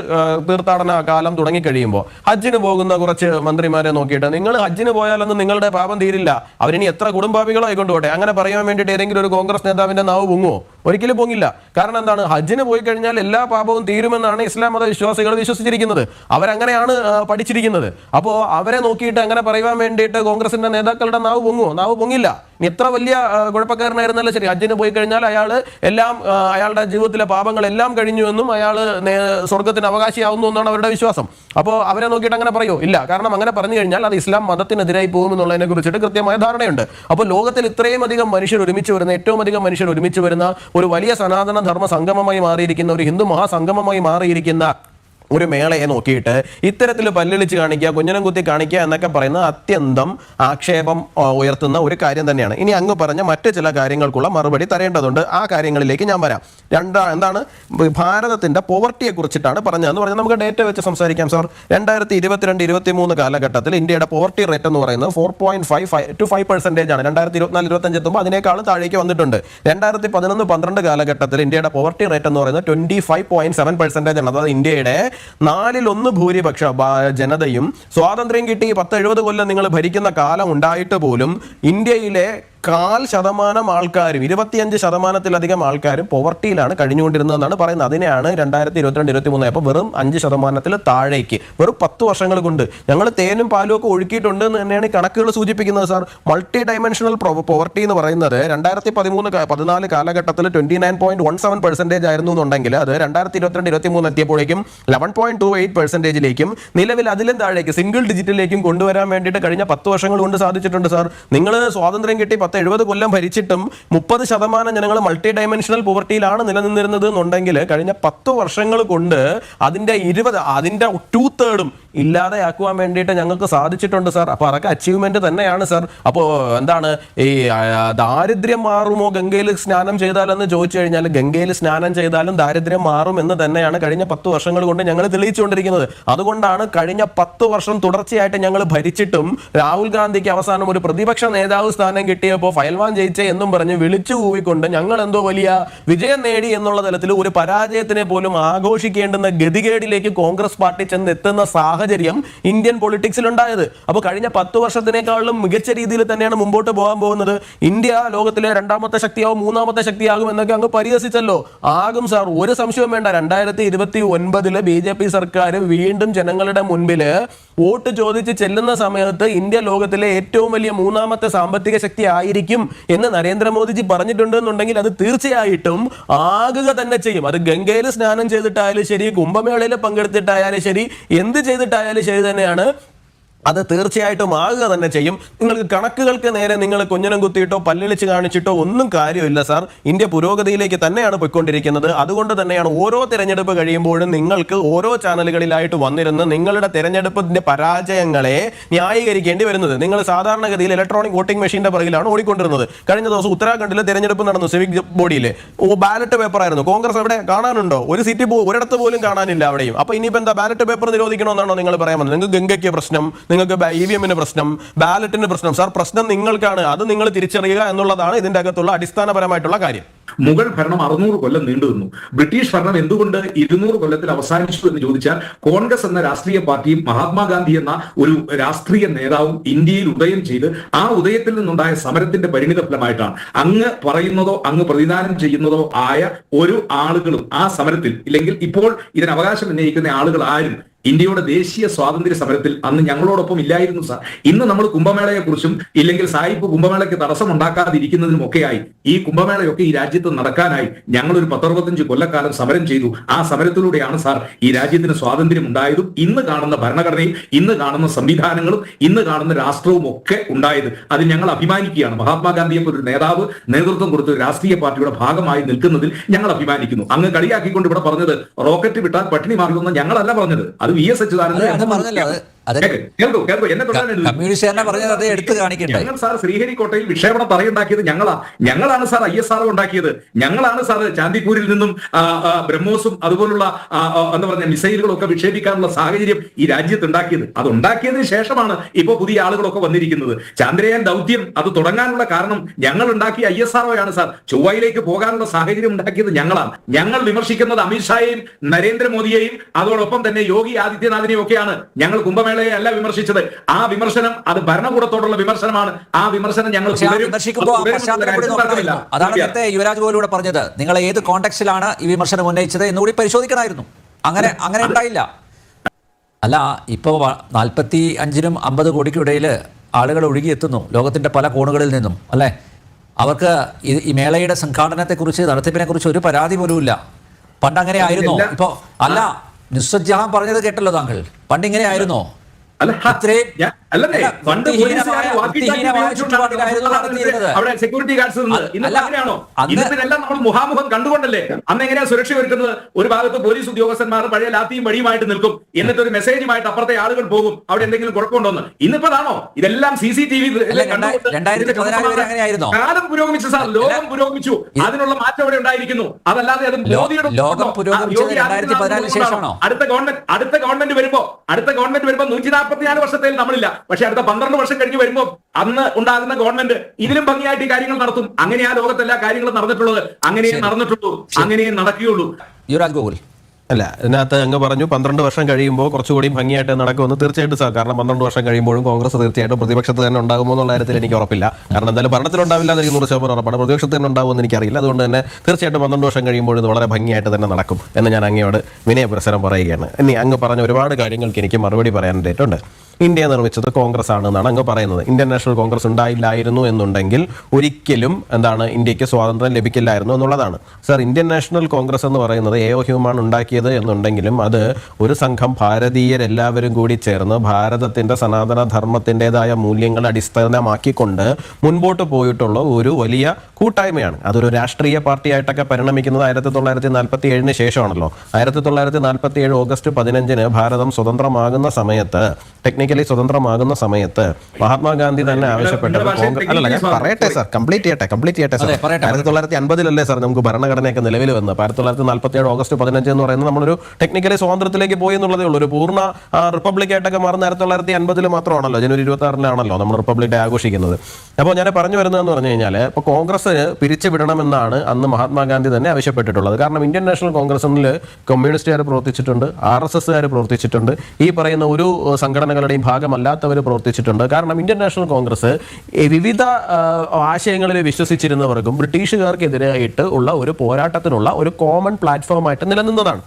തീർത്ഥാടന കാലം തുടങ്ങിക്കഴിയുമ്പോൾ ഹജ്ജിന് പോകുന്ന കുറച്ച് മന്ത്രിമാരെ നോക്കിയിട്ട് നിങ്ങൾ ഹജ്ജിന് പോയാലൊന്നും നിങ്ങളുടെ പാപം തീരില്ല. അവരിനി എത്ര കുടുംബാഭികളോ ആയിക്കൊണ്ടുപോട്ടെ അങ്ങനെ പറയാൻ വേണ്ടിയിട്ട് ഏതെങ്കിലും ഒരു കോൺഗ്രസ് നേതാവിന്റെ നാവ് പൊങ്ങുമോ ഒരിക്കലും പൊങ്ങില്ല കാരണം എന്താണ്? ഹജ്ജിന് പോയി കഴിഞ്ഞാൽ എല്ലാ പാപവും തീരുമെന്നാണ് ഇസ്ലാം മത വിശ്വാസികൾ വിശ്വസിച്ചിരിക്കുന്നത്. അവരങ്ങനെയാണ് പഠിച്ചിരിക്കുന്നത്. അപ്പോൾ അവരെ നോക്കിയിട്ട് അങ്ങനെ പറയുവാൻ വേണ്ടിയിട്ട് കോൺഗ്രസിന്റെ നേതാക്കളുടെ നാവ് പൊങ്ങുമോ നാവ് പൊങ്ങില്ല. ഇത്ര വലിയ കുഴപ്പക്കാരനായിരുന്നല്ലോ ശരി. ഹജ്ജിന് പോയി കഴിഞ്ഞാൽ അയാൾ എല്ലാം അയാളുടെ ജീവിതത്തിലെ പാപങ്ങളെല്ലാം കഴിഞ്ഞുവെന്നും അയാൾ സ്വർഗത്തിന് അവകാശിയാവുന്നു എന്നാണ് അവരുടെ വിശ്വാസം. അപ്പോൾ അവരെ നോക്കിയിട്ട് അങ്ങനെ പറയോ? ഇല്ല. കാരണം അങ്ങനെ പറഞ്ഞു കഴിഞ്ഞാൽ അത് ഇസ്ലാം മതത്തിനെതിരായി പോകുമെന്നുള്ളതിനെ കുറിച്ചിട്ട് കൃത്യമായ ധാരണയുണ്ട്. അപ്പോൾ ലോകത്തിൽ ഇത്രയും അധികം മനുഷ്യർ ഒരുമിച്ച് വരുന്ന ഏറ്റവും അധികം മനുഷ്യർ ഒരുമിച്ച് വരുന്ന ഒരു വലിയ സനാതന ധർമ്മ സംഗമമായി മാറിയിരിക്കുന്ന ഒരു ഹിന്ദു മഹാസംഗമമായി മാറിയിരിക്കുന്ന ഒരു മേളയെ നോക്കിയിട്ട് ഇത്തരത്തിൽ പല്ലിളിച്ച് കാണിക്കുക കുഞ്ഞനം കുത്തി കാണിക്കുക എന്നൊക്കെ പറയുന്നത് അത്യന്തം ആക്ഷേപം ഉയർത്തുന്ന ഒരു കാര്യം തന്നെയാണ്. ഇനി അങ്ങ് പറഞ്ഞ മറ്റ് ചില കാര്യങ്ങൾക്കുള്ള മറുപടി തരേണ്ടതുണ്ട്. ആ കാര്യങ്ങളിലേക്ക് ഞാൻ വരാം. രണ്ടാ എന്താണ്? ഭാരതത്തിന്റെ പോവർട്ടിയെ കുറിച്ചിട്ടാണ് പറഞ്ഞതെന്ന് പറഞ്ഞാൽ നമുക്ക് ഡേറ്റ വെച്ച് സംസാരിക്കാം സാർ രണ്ടായിരത്തി ഇരുപത്തിരണ്ട് ഇരുപത്തി മൂന്ന് കാലഘട്ടത്തിൽ ഇന്ത്യയുടെ പോവർട്ടി റേറ്റ് എന്ന് പറയുന്നത് four point five five two five percentage ആണ്. രണ്ടായിരത്തി ഇരുപത്തിനാല് ഇരുപത്തഞ്ച് എത്തുമ്പോൾ അതിനേക്കാളും താഴേക്ക് വന്നിട്ടുണ്ട്. രണ്ടായിരത്തി പതിനൊന്ന് പന്ത്രണ്ട് കാലഘട്ടത്തിൽ ഇന്ത്യയുടെ പോവർട്ടി റേറ്റ് എന്ന് പറയുന്നത് twenty five point seven percentage ആണ്. അതായത് ഇന്ത്യയുടെ നാലിലൊന്ന് ഭൂരിപക്ഷ ബ- ജനതയും സ്വാതന്ത്ര്യം കിട്ടി പത്ത് എഴുപത് കൊല്ലം നിങ്ങൾ ഭരിക്കുന്ന കാലം ഉണ്ടായിട്ട് പോലും ഇന്ത്യയിലെ കാൽ ശതമാനം ആൾക്കാരും ഇരുപത്തിയഞ്ച് ശതമാനത്തിലധികം ആൾക്കാരും പോവർട്ടിയിലാണ് കഴിഞ്ഞുകൊണ്ടിരുന്നതെന്നാണ് പറയുന്നത്. അതിനെയാണ് രണ്ടായിരത്തി ഇരുപത്തിരണ്ട് ഇരുപത്തി മൂന്ന് അപ്പോൾ വെറും അഞ്ച് ശതമാനത്തിൽ താഴേക്ക്. വെറും പത്ത് വർഷങ്ങൾ കൊണ്ട് ഞങ്ങൾ തേനും പാലും ഒക്കെ ഒഴുക്കിയിട്ടുണ്ട് എന്ന് തന്നെയാണ് കണക്കുകൾ സൂചിപ്പിക്കുന്നത് സാർ. മൾട്ടി ഡയമെൻഷണൽ പോവർട്ടി എന്ന് പറയുന്നത് രണ്ടായിരത്തി പതിമൂന്ന് പതിനാല് കാലഘട്ടത്തിൽ twenty nine point one seven percentage ആയിരുന്നു എന്നുണ്ടെങ്കിൽ അത് രണ്ടായിരത്തി ഇരുപത്തിരണ്ട് ഇരുപത്തി മൂന്ന് എത്തിയപ്പോഴേക്കും ലെവൻ പോയിന്റ് ടു എയ്റ്റ് പെർസെന്റേജിലേക്കും നിലവിൽ അതിലും താഴേക്ക് സിംഗിൾ ഡിജിറ്റിലേക്കും കൊണ്ടുവരാൻ വേണ്ടിയിട്ട് കഴിഞ്ഞ പത്ത് വർഷങ്ങൾ കൊണ്ട് സാധിച്ചിട്ടുണ്ട് സാർ. നിങ്ങൾ സ്വാതന്ത്ര്യം കിട്ടി പത്ത് എഴുപത് കൊല്ലം ഭരിച്ചിട്ടും മുപ്പത് ശതമാനം ജനങ്ങൾ മൾട്ടി ഡയമെൻഷണൽ പോവർട്ടിയിലാണ് നിലനിന്നിരുന്നത് എന്നുണ്ടെങ്കിൽ കഴിഞ്ഞ പത്ത് വർഷങ്ങൾ കൊണ്ട് അതിന്റെ ഇരുപത് അതിന്റെ ടു തേർഡും ഇല്ലാതെയാക്കുവാൻ വേണ്ടിയിട്ട് ഞങ്ങൾക്ക് സാധിച്ചിട്ടുണ്ട് സാർ അപ്പോൾ അതൊക്കെ അച്ചീവ്മെന്റ് തന്നെയാണ് സാർ അപ്പോൾ എന്താണ് ഈ ദാരിദ്ര്യം മാറുമോ? ഗംഗയിൽ സ്നാനം ചെയ്താലെന്ന് ചോദിച്ചു കഴിഞ്ഞാൽ ഗംഗയിൽ സ്നാനം ചെയ്താലും ദാരിദ്ര്യം മാറും എന്ന് തന്നെയാണ് കഴിഞ്ഞ പത്ത് വർഷങ്ങൾ കൊണ്ട് ഞങ്ങൾ തെളിയിച്ചുകൊണ്ടിരിക്കുന്നത്. അതുകൊണ്ടാണ് കഴിഞ്ഞ പത്ത് വർഷം തുടർച്ചയായിട്ട് ഞങ്ങൾ ഭരിച്ചിട്ടും രാഹുൽ ഗാന്ധിക്ക് അവസാനം ഒരു പ്രതിപക്ഷ നേതാവ് സ്ഥാനം കിട്ടിയപ്പോൾ ഫയൽവാൻ ജയിച്ചേ എന്നും പറഞ്ഞ് വിളിച്ചു കൂവിക്കൊണ്ട് ഞങ്ങൾ എന്തോ വലിയ വിജയം നേടി എന്നുള്ള തലത്തിൽ ഒരു പരാജയത്തിനെ പോലും ആഘോഷിക്കേണ്ടുന്ന ഗതികേടിലേക്ക് കോൺഗ്രസ് പാർട്ടി ചെന്ന് എത്തുന്ന സാഹചര്യം ഇന്ത്യൻ പൊളിറ്റിക്സിൽ ഉണ്ടായത് അപ്പോൾ കഴിഞ്ഞ പത്ത് വർഷത്തിനേക്കാളും മികച്ച രീതിയിൽ തന്നെയാണ് മുമ്പോട്ട് പോകാൻ പോകുന്നത്. ഇന്ത്യ ലോകത്തിലെ രണ്ടാമത്തെ ശക്തിയാവും മൂന്നാമത്തെ ശക്തിയാകും എന്നൊക്കെ അങ്ങ് പരിഹസിച്ചല്ലോ. ആകും സാർ ഒരു സംശയവും വേണ്ട. രണ്ടായിരത്തി ഇരുപത്തി ഒൻപതിൽ ബി ജെ പി സർക്കാർ വീണ്ടും ജനങ്ങളുടെ മുൻപിൽ വോട്ട് ചോദിച്ച് ചെല്ലുന്ന സമയത്ത് ഇന്ത്യ ലോകത്തിലെ ഏറ്റവും വലിയ മൂന്നാമത്തെ സാമ്പത്തിക ശക്തി ആയിരിക്കും എന്ന് നരേന്ദ്രമോദിജി പറഞ്ഞിട്ടുണ്ട് എന്നുണ്ടെങ്കിൽ അത് തീർച്ചയായിട്ടും ആകുക തന്നെ ചെയ്യും. അത് ഗംഗയിൽ സ്നാനം ചെയ്തിട്ടായാലും ശരി കുംഭമേളയിൽ പങ്കെടുത്തിട്ടായാലും ശരി എന്ത് ചെയ്തിട്ടായാലും ശരി തന്നെയാണ് അത് തീർച്ചയായിട്ടും ആകുക തന്നെ ചെയ്യും. നിങ്ങൾക്ക് കണക്കുകൾക്ക് നേരെ നിങ്ങൾ കുഞ്ഞനം കുത്തിയിട്ടോ പല്ലിളിച്ച് കാണിച്ചിട്ടോ ഒന്നും കാര്യമില്ല സാർ. ഇന്ത്യ പുരോഗതിയിലേക്ക് തന്നെയാണ് പോയിക്കൊണ്ടിരിക്കുന്നത്. അതുകൊണ്ട് തന്നെയാണ് ഓരോ തിരഞ്ഞെടുപ്പ് കഴിയുമ്പോഴും നിങ്ങൾക്ക് ഓരോ ചാനലുകളിലായിട്ട് വന്നിരുന്ന് നിങ്ങളുടെ തിരഞ്ഞെടുപ്പിന്റെ പരാജയങ്ങളെ ന്യായീകരിക്കേണ്ടി വരുന്നത്. നിങ്ങൾ സാധാരണഗതിയിൽ ഇലക്ട്രോണിക് വോട്ടിംഗ് മെഷീന്റെ പുറകിലാണ് ഓടിക്കൊണ്ടിരുന്നത്. കഴിഞ്ഞ ദിവസം ഉത്തരാഖണ്ഡിൽ തിരഞ്ഞെടുപ്പ് നടന്നു സിവിക് ബോഡിയിൽ ബാലറ്റ് പേപ്പർ ആയിരുന്നു. കോൺഗ്രസ് അവിടെ കാണാനുണ്ടോ? ഒരു സീറ്റ് ഒരിടത്ത് പോലും കാണാനില്ല അവിടെയും. അപ്പൊ ഇനിയിപ്പോ എന്താ ബാലറ്റ് പേപ്പർ നിരോധിക്കണമെന്നാണോ നിങ്ങൾ പറയാൻ നിങ്ങൾക്ക് ഗംഗയ്ക്ക് പ്രശ്നം നിങ്ങൾക്ക് ഇ വി എമ്മിന് പ്രശ്നം ബാലറ്റിന് പ്രശ്നം. സാർ പ്രശ്നം നിങ്ങൾക്കാണ്. അത് നിങ്ങൾ തിരിച്ചറിയുക എന്നുള്ളതാണ് ഇതിന്റെ അകത്തുള്ള അടിസ്ഥാനപരമായിട്ടുള്ള കാര്യം. മുഗൾ ഭരണം അറുന്നൂറ് കൊല്ലം നീണ്ടു നിന്നു. ബ്രിട്ടീഷ് ഭരണം എന്തുകൊണ്ട് ഇരുന്നൂറ് കൊല്ലത്തിൽ അവസാനിച്ചു എന്ന് ചോദിച്ചാൽ കോൺഗ്രസ് എന്ന രാഷ്ട്രീയ പാർട്ടിയും മഹാത്മാഗാന്ധി എന്ന ഒരു രാഷ്ട്രീയ നേതാവും ഇന്ത്യയിൽ ഉദയം ചെയ്ത് ആ ഉദയത്തിൽ നിന്നുണ്ടായ സമരത്തിന്റെ പരിണിത ഫലമായിട്ടാണ് അങ്ങ് പറയുന്നതോ അങ്ങ് പ്രതിദാനം ചെയ്യുന്നതോ ആയ ഒരു ആളുകളും ആ സമരത്തിൽ ഇല്ലെങ്കിൽ ഇപ്പോൾ ഇതിന് അവകാശം ഉന്നയിക്കുന്ന ആളുകൾ ആരും ഇന്ത്യയുടെ ദേശീയ സ്വാതന്ത്ര്യ സമരത്തിൽ അന്ന് ഞങ്ങളോടൊപ്പം ഇല്ലായിരുന്നു സാർ. ഇന്ന് നമ്മൾ കുംഭമേളയെ കുറിച്ചും ഇല്ലെങ്കിൽ സായിപ്പ് കുംഭമേളയ്ക്ക് തടസ്സം ഉണ്ടാക്കാതിരിക്കുന്നതിനും ഒക്കെയായി ഈ കുംഭമേളയൊക്കെ ഈ രാജ്യത്ത് നടക്കാനായി ഞങ്ങൾ ഒരു പത്തറുപത്തഞ്ച് കൊല്ലക്കാലം സമരം ചെയ്തു. ആ സമരത്തിലൂടെയാണ് സാർ ഈ രാജ്യത്തിന് സ്വാതന്ത്ര്യം ഉണ്ടായതും ഇന്ന് കാണുന്ന ഭരണഘടനയും ഇന്ന് കാണുന്ന സംവിധാനങ്ങളും ഇന്ന് കാണുന്ന രാഷ്ട്രവും ഒക്കെ ഉണ്ടായത്. അത് ഞങ്ങൾ അഭിമാനിക്കുകയാണ്. മഹാത്മാഗാന്ധിയെ പോലെ ഒരു നേതാവ് നേതൃത്വം കൊടുത്ത രാഷ്ട്രീയ പാർട്ടിയുടെ ഭാഗമായി നിൽക്കുന്നതിൽ ഞങ്ങൾ അഭിമാനിക്കുന്നു. അങ്ങ് കളിയാക്കിക്കൊണ്ട് ഇവിടെ പറഞ്ഞത് റോക്കറ്റ് വിട്ടാൽ പട്ടിണി മാറുമെന്ന് ഞങ്ങളല്ല പറഞ്ഞത്. അത് വി എസ് അതെ, കമ്മ്യൂണിസ്റ്റ് തന്നെ പറഞ്ഞത് അതേ എടുത്തു കാണിക്കണ്ടായി ഞങ്ങൾ സാർ ശ്രീഹരിക്കോട്ടയിൽ വിക്ഷേപണ തറയുണ്ടാക്കിയത് ഞങ്ങളാ. ഞങ്ങളാണ് സാർ ഐ എസ് ആർ ഉണ്ടാക്കിയത്. ഞങ്ങളാണ് സാർ ചാന്ദിപ്പൂരിൽ നിന്നും ബ്രഹ്മോസും അതുപോലുള്ള എന്താ പറഞ്ഞ മിസൈലുകളും ഒക്കെ വിക്ഷേപിക്കാനുള്ള സാഹചര്യം ഈ രാജ്യത്ത് ഉണ്ടാക്കിയത് അത് ഉണ്ടാക്കിയതിന് ശേഷമാണ് ഇപ്പോൾ പുതിയ ആളുകളൊക്കെ വന്നിരിക്കുന്നത്. ചന്ദ്രയാൻ ദൗത്യം അത് തുടങ്ങാനുള്ള കാരണം ഞങ്ങൾ ഉണ്ടാക്കിയ ഐ എസ് ആർഒയാണ് സാർ. ചൊവ്വയിലേക്ക് പോകാനുള്ള സാഹചര്യം ഉണ്ടാക്കിയത് ഞങ്ങളാണ്. ഞങ്ങൾ വിമർശിക്കുന്നത് അമിത്ഷായെയും നരേന്ദ്രമോദിയെയും അതോടൊപ്പം തന്നെ യോഗി ആദിത്യനാഥിനെയും ഒക്കെയാണ് ഞങ്ങൾ കുംഭമേളയെ അല്ല വിമർശിച്ചത്. ആ വിമർശനം അത് ഭരണകൂടത്തോടുള്ള വിമർശനമാണ്. ആ വിമർശനം ഞങ്ങൾ. അതാണ്. നേരത്തെ യുവരാജ് പോലൂടെ പറഞ്ഞത്. നിങ്ങൾ ഏത് കോണ്ടെക്സ്റ്റിലാണ് ഈ വിമർശനം ഉന്നയിച്ചത് എന്നുകൂടി പരിശോധിക്കണമായിരുന്നു. അങ്ങനെ അങ്ങനെ ഉണ്ടായില്ല. അല്ല ഇപ്പോൾ നാൽപ്പത്തി അഞ്ചിനും അമ്പത് കോടിക്കിടയിൽ ആളുകൾ ഒഴുകിയെത്തുന്നു. ലോകത്തിന്റെ പല കോണുകളിൽ നിന്നും. അല്ലേ? അവർക്ക് ഈ മേളയുടെ സംഘാടനത്തെക്കുറിച്ച് നടത്തിപ്പിനെ കുറിച്ച് ഒരു പരാതി പോലും ഇല്ല പണ്ട് അങ്ങനെ ആയിരുന്നോ? ഇപ്പോൾ ഇപ്പോ അല്ല നിസ്സജ്ജാഹം പറഞ്ഞത് കേട്ടല്ലോ താങ്കൾ. പണ്ട് ഇങ്ങനെ ആയിരുന്നോ? അല്ല ഇത്രയും ഞാൻ- അല്ലല്ലേ അല്ല, പണ്ട്. അവിടെ സെക്യൂരിറ്റി ഗാർഡ്സ് അങ്ങനെയാണോ? അന്ന് നമ്മൾ മുഖാമുഖം കണ്ടുകൊണ്ടല്ലേ? അന്ന് എങ്ങനെയാ സുരക്ഷ ഒരുക്കുന്നത് ഒരു ഭാഗത്ത് പോലീസ് ഉദ്യോഗസ്ഥന്മാർ പഴയ ലാത്തിയും വഴിയുമായിട്ട് നിൽക്കും. എന്നിട്ട് ഒരു മെസ്സേജുമായിട്ട് അപ്പുറത്തെ ആളുകൾ പോകും. അവിടെ എന്തെങ്കിലും കുഴപ്പമുണ്ടോന്ന്. ഇന്നിപ്പോ അതാണോ ഇതെല്ലാം സി സി ടി വി? കാലം പുരോഗമിച്ചു സാർ. ലോകം പുരോഗമിച്ചു. അതിനുള്ള മാറ്റം അവിടെ ഉണ്ടായിരിക്കുന്നു. അതല്ലാതെ അത് മോദിയുടെ? അടുത്ത ഗവൺമെന്റ് അടുത്ത ഗവൺമെന്റ് വരുമ്പോ അടുത്ത ഗവൺമെന്റ് വരുമ്പോ നൂറ്റി നാൽപ്പത്തിനാല് വർഷത്തിൽ നമ്മളില്ല. പക്ഷെ അടുത്ത പന്ത്രണ്ട് വർഷം കഴിഞ്ഞ് വരുമ്പോൾ അന്ന് ഉണ്ടാകുന്ന ഗവൺമെന്റ് ഇതിലും ഭംഗിയായിട്ട് ഈ കാര്യങ്ങൾ നടത്തും. അങ്ങനെ ആ ലോകത്തെല്ലാ കാര്യങ്ങളും നടന്നിട്ടുള്ളത്. അങ്ങനെയേ നടന്നിട്ടുള്ളൂ. അങ്ങനെയേ നടക്കുകയുള്ളൂ. യുവരാജ് ഗോകുൽ. അല്ല ഇതിനകത്ത് അങ്ങ് പറഞ്ഞു പന്ത്രണ്ട് വർഷം കഴിയുമ്പോൾ കുറച്ചുകൂടി ഭംഗിയായിട്ട് നടക്കുമെന്ന് തീർച്ചയായിട്ടും സാർ. കാരണം പന്ത്രണ്ട് വർഷം കഴിയുമ്പോഴും കോൺഗ്രസ് തീർച്ചയായിട്ടും പ്രതിപക്ഷത്ത് തന്നെ ഉണ്ടാകുമോ എന്നുള്ള കാര്യത്തിൽ എനിക്ക് ഉറപ്പില്ല. കാരണം എന്തായാലും ഭരണത്തിലുണ്ടാവില്ല എന്ന് എനിക്ക് നൂറ് ശതമാനം ഉറപ്പാണ്. പ്രതിപക്ഷത്ത് തന്നെ ഉണ്ടാകുമെന്ന് എനിക്കറിയില്ല. അതുകൊണ്ട് തന്നെ തീർച്ചയായിട്ടും പന്ത്രണ്ട് വർഷം കഴിയുമ്പോൾ ഇത് വളരെ ഭംഗിയായിട്ട് തന്നെ നടക്കും എന്ന് ഞാൻ അങ്ങയോട് വിനയപുരസരം പറയുകയാണ്. ഇനി അങ്ങ് പറഞ്ഞ ഒരുപാട് കാര്യങ്ങൾക്ക് എനിക്ക് മറുപടി പറയാനായിട്ടുണ്ട് ഇന്ത്യ നിർമ്മിച്ചത് കോൺഗ്രസ് ആണ് എന്നാണ് അങ്ങ് പറയുന്നത്. ഇന്ത്യൻ നാഷണൽ കോൺഗ്രസ് ഉണ്ടായില്ലായിരുന്നു എന്നുണ്ടെങ്കിൽ ഒരിക്കലും എന്താണ് ഇന്ത്യയ്ക്ക് സ്വാതന്ത്ര്യം ലഭിക്കില്ലായിരുന്നു എന്നുള്ളതാണ്. സർ ഇന്ത്യൻ നാഷണൽ കോൺഗ്രസ് എന്ന് പറയുന്നത് എ ഒ ഹ്യൂമാണ് ഉണ്ടാക്കിയത് എന്നുണ്ടെങ്കിലും അത് ഒരു സംഘം ഭാരതീയരെല്ലാവരും കൂടി ചേർന്ന് ഭാരതത്തിന്റെ സനാതന ധർമ്മത്തിന്റെതായ മൂല്യങ്ങൾ അടിസ്ഥാനമാക്കിക്കൊണ്ട് മുൻപോട്ട് പോയിട്ടുള്ള ഒരു വലിയ കൂട്ടായ്മയാണ്. അതൊരു രാഷ്ട്രീയ പാർട്ടിയായിട്ടൊക്കെ പരിണമിക്കുന്നത് ആയിരത്തി തൊള്ളായിരത്തി നാൽപ്പത്തി ഏഴിന് ശേഷമാണല്ലോ. ആയിരത്തി തൊള്ളായിരത്തി നാൽപ്പത്തി ഏഴ് ഓഗസ്റ്റ് പതിനഞ്ചിന് ഭാരതം സ്വതന്ത്രമാകുന്ന സമയത്ത് ടെക്നിക്കലി സ്വതന്ത്രമാകുന്ന സമയത്ത് മഹാത്മാഗാന്ധി തന്നെ ആവശ്യപ്പെട്ടത് കോൺഗ്രസ് അല്ലല്ല ഞാൻ പറയട്ടെ സാർ കംപ്ലീറ്റ് ചെയ്യട്ടെ കംപ്ലീറ്റ് ചെയ്യട്ടെ സാർ. ആയിരത്തി തൊള്ളായിരത്തി അൻപതിലല്ലേ സാർ നമുക്ക് ഭരണഘടനയൊക്കെ നിലവിൽ വന്ന് ആയിരത്തി തൊള്ളായിരത്തി നാൽപ്പത്തി ഏഴ് ഓഗസ്റ്റ് പതിനഞ്ച് എന്ന് പറയുന്നത് നമ്മളൊരു ടെക്നിക്കലി സ്വാതന്ത്ര്യത്തിലേക്ക് പോയി എന്നുള്ളതേ ഉള്ളൂ. ഒരു പൂർണ റിപ്പബ്ലിക് ആയിട്ടൊക്കെ മാറുന്ന ആയിരത്തി തൊള്ളായിരത്തി അൻപതിൽ മാത്രമാണല്ലോ ജനുവരി ഇരുപത്തി ആറിലാണല്ലോ നമ്മൾ റിപ്പബ്ലിക് ഡേ ആഘോഷിക്കുന്നത്. അപ്പോൾ ഞാൻ പറഞ്ഞു വരുന്നതെന്ന് പറഞ്ഞു കഴിഞ്ഞാൽ ഇപ്പോൾ കോൺഗ്രസ് പിരിച്ചുവിടണമെന്നാണ് അന്ന് മഹാത്മാഗാന്ധി തന്നെ ആവശ്യപ്പെട്ടിട്ടുള്ളത്. കാരണം ഇന്ത്യൻ നാഷണൽ കോൺഗ്രസിൽ കമ്മ്യൂണിസ്റ്റുകാർ പ്രവർത്തിച്ചിട്ടുണ്ട് ആർ എസ് എസ്സുകാർ പ്രവർത്തിച്ചിട്ടുണ്ട്. ഈ പറയുന്ന ഒരു സംഘടനകളുടെയും ഭാഗമല്ലാത്തവർ പ്രവർത്തിച്ചിട്ടുണ്ട്. കാരണം ഇന്ത്യൻ നാഷണൽ കോൺഗ്രസ് വിവിധ ആശയങ്ങളിൽ വിശ്വസിച്ചിരുന്നവർക്കും ബ്രിട്ടീഷുകാർക്കെതിരായിട്ട് ഉള്ള ഒരു പോരാട്ടത്തിനുള്ള ഒരു കോമൺ പ്ലാറ്റ്ഫോമായിട്ട് നിലനിന്നതാണ്.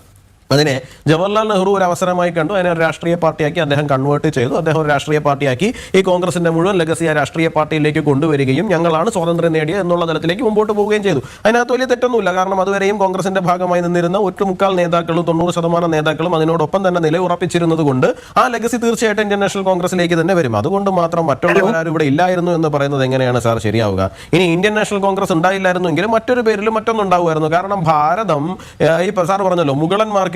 അതിനെ ജവഹർലാൽ നെഹ്റു ഒരു അവസരമായി കണ്ടു. അതിനെ ഒരു രാഷ്ട്രീയ പാർട്ടിയാക്കി അദ്ദേഹം കൺവേർട്ട് ചെയ്തു. അദ്ദേഹം ഒരു രാഷ്ട്രീയ പാർട്ടിയാക്കി ഈ കോൺഗ്രസിന്റെ മുഴുവൻ ലഗസി ആ രാഷ്ട്രീയ പാർട്ടിയിലേക്ക് കൊണ്ടുവരികയും ഞങ്ങളാണ് സ്വാതന്ത്ര്യം നേടിയത് എന്നുള്ള തലത്തിലേക്ക് മുമ്പോട്ട് പോവുകയും ചെയ്തു. അതിനകത്ത് വലിയ തെറ്റൊന്നുമില്ല. കാരണം അതുവരെയും കോൺഗ്രസിന്റെ ഭാഗമായി നിന്നിരുന്ന ഒട്ടുമുക്കാൽ നേതാക്കളും തൊണ്ണൂറ് ശതമാനം നേതാക്കളും അതിനോടൊപ്പം തന്നെ നിലയുറപ്പിച്ചിരുന്നത് കൊണ്ട് ആ ലഗസി തീർച്ചയായിട്ടും ഇന്ത്യൻ നാഷണൽ കോൺഗ്രസിലേക്ക് തന്നെ വരും. അതുകൊണ്ട് മാത്രം മറ്റുള്ളവരാരും ഇവിടെ ഇല്ലായിരുന്നു എന്ന് പറയുന്നത് എങ്ങനെയാണ് സാർ ശരിയാവുക? ഇനി ഇന്ത്യൻ നാഷണൽ കോൺഗ്രസ് ഉണ്ടായില്ലായിരുന്നെങ്കിൽ മറ്റൊരു പേരിലും മറ്റൊന്നുണ്ടാവുമായിരുന്നു. കാരണം ഭാരതം ഈ സാർ പറഞ്ഞല്ലോ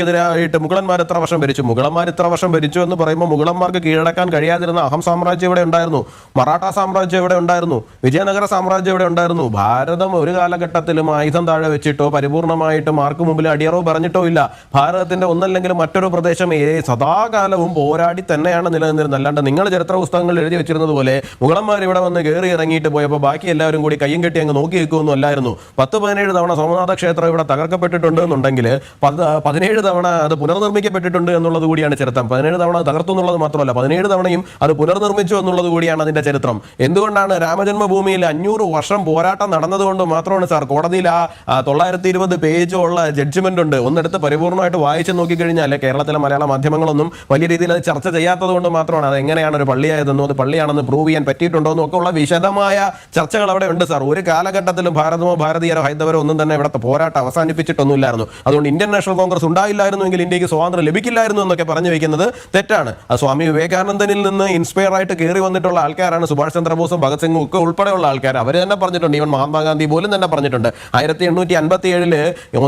മുഗളന്മാർക്കെതിരായിട്ട് മുഗളന്മാർ എത്ര വർഷം ഭരിച്ചു? മുഗളന്മാർ ഇത്ര വർഷം ഭരിച്ചു എന്ന് പറയുമ്പോൾ മുഗളന്മാർക്ക് കീഴടക്കാൻ കഴിയാതിരുന്ന അഹം സാമ്രാജ്യം ഇവിടെ ഉണ്ടായിരുന്നു? മറാഠ സാമ്രാജ്യം ഇവിടെ ഉണ്ടായിരുന്നു? വിജയനഗര സാമ്രാജ്യം ഇവിടെ ഉണ്ടായിരുന്നു? ഭാരതം ഒരു കാലഘട്ടത്തിലും ആയുധം താഴെ വെച്ചിട്ടോ പരിപൂർണമായിട്ട് മാർക്ക് മുമ്പിൽ അടിയറോ പറഞ്ഞിട്ടോ ഇല്ല. ഭാരതത്തിന്റെ ഒന്നല്ലെങ്കിലും മറ്റൊരു പ്രദേശം സദാകാലവും പോരാടി തന്നെയാണ് നിലനിന്നിരുന്നത്. അല്ലാണ്ട് നിങ്ങൾ ചരിത്ര പുസ്തകങ്ങളിൽ എഴുതി വെച്ചിരുന്നത് പോലെ മുഗളന്മാർ ഇവിടെ വന്ന് കയറി ഇറങ്ങിയിട്ട് പോയപ്പോൾ ബാക്കി എല്ലാവരും കൂടി കയ്യും കെട്ടി അങ്ങ് നോക്കി നിൽക്കുമൊന്നും അല്ലായിരുന്നു പത്ത് പതിനേഴ് തവണ സോമനാഥ ക്ഷേത്രം ഇവിടെ തകർക്കപ്പെട്ടിട്ടുണ്ട് എന്നുണ്ടെങ്കിൽ പത് പതിനേഴ് തവണ അത് പുനർനിർമ്മിക്കപ്പെട്ടിട്ടുണ്ട് എന്നുള്ളത് കൂടിയാണ് ചരിത്രം. പതിനേഴ് തവണ തകർത്തു എന്നുള്ളത് മാത്രമല്ല പതിനേഴ് തവണയും അത് പുനർനിർമ്മിച്ചു എന്നുള്ളത് കൂടിയാണ് അതിന്റെ ചരിത്രം. എന്തുകൊണ്ടാണ് രാമജന്മഭൂമിയിൽ അഞ്ഞൂറ് വർഷം പോരാട്ടം നടന്നതുകൊണ്ട് മാത്രമാണ് സാർ കോടതിയിൽ ആ തൊള്ളായിരത്തി ഇരുപത് പേജുള്ള ജഡ്ജ്മെന്റ് ഉണ്ട്? ഒന്നെടുത്ത് പരിപൂർണമായിട്ട് വായിച്ചു നോക്കിക്കഴിഞ്ഞാൽ കേരളത്തിലെ മലയാള മാധ്യമങ്ങളൊന്നും വലിയ രീതിയിൽ അത് ചർച്ച ചെയ്യാത്തത് കൊണ്ട് മാത്രമാണ്. അത് എങ്ങനെയാണ് ഒരു പള്ളിയായതെന്നോ അത് പള്ളിയാണെന്ന് പ്രൂവ് ചെയ്യാൻ പറ്റിയിട്ടുണ്ടോ എന്നൊക്കെ ഉള്ള വിശദമായ ചർച്ചകൾ അവിടെ ഉണ്ട് സാർ. ഒരു കാലഘട്ടത്തിലും ഭാരതമോ ഭാരതീയരോ ഹൈന്ദവരോ ഒന്നും തന്നെ ഇവിടുത്തെ പോരാട്ടം അവസാനിപ്പിച്ചിട്ടൊന്നുമില്ലായിരുന്നു. അതുകൊണ്ട് ഇന്ത്യൻ നാഷണൽ കോൺഗ്രസ് ഉണ്ടായില്ലായിരുന്നുവെങ്കിൽ ഇന്ത്യയ്ക്ക് സ്വാതന്ത്ര്യം ലഭിക്കില്ലായിരുന്നു എന്നൊക്കെ പറഞ്ഞു വെക്കുന്നത് തെറ്റാണ്. സ്വാമി വിവേകാനന്ദനിൽ നിന്ന് ഇൻസ്പയർ ആയിട്ട് കയറി വന്നിട്ടുള്ള ആൾക്കാരാണ് സുഭാഷ് ചന്ദ്രബോസും ഭഗത് സിംഗും ഒക്കെ ഉൾപ്പെടെയുള്ള ആൾക്കാർ അവർ തന്നെ പറഞ്ഞിട്ടുണ്ട് ഈവൻ മഹാത്മാഗാന്ധി പോലും തന്നെ പറഞ്ഞിട്ടുണ്ട്. ആയിരത്തി എണ്ണൂറ്റി അൻപത്തി ഏഴിൽ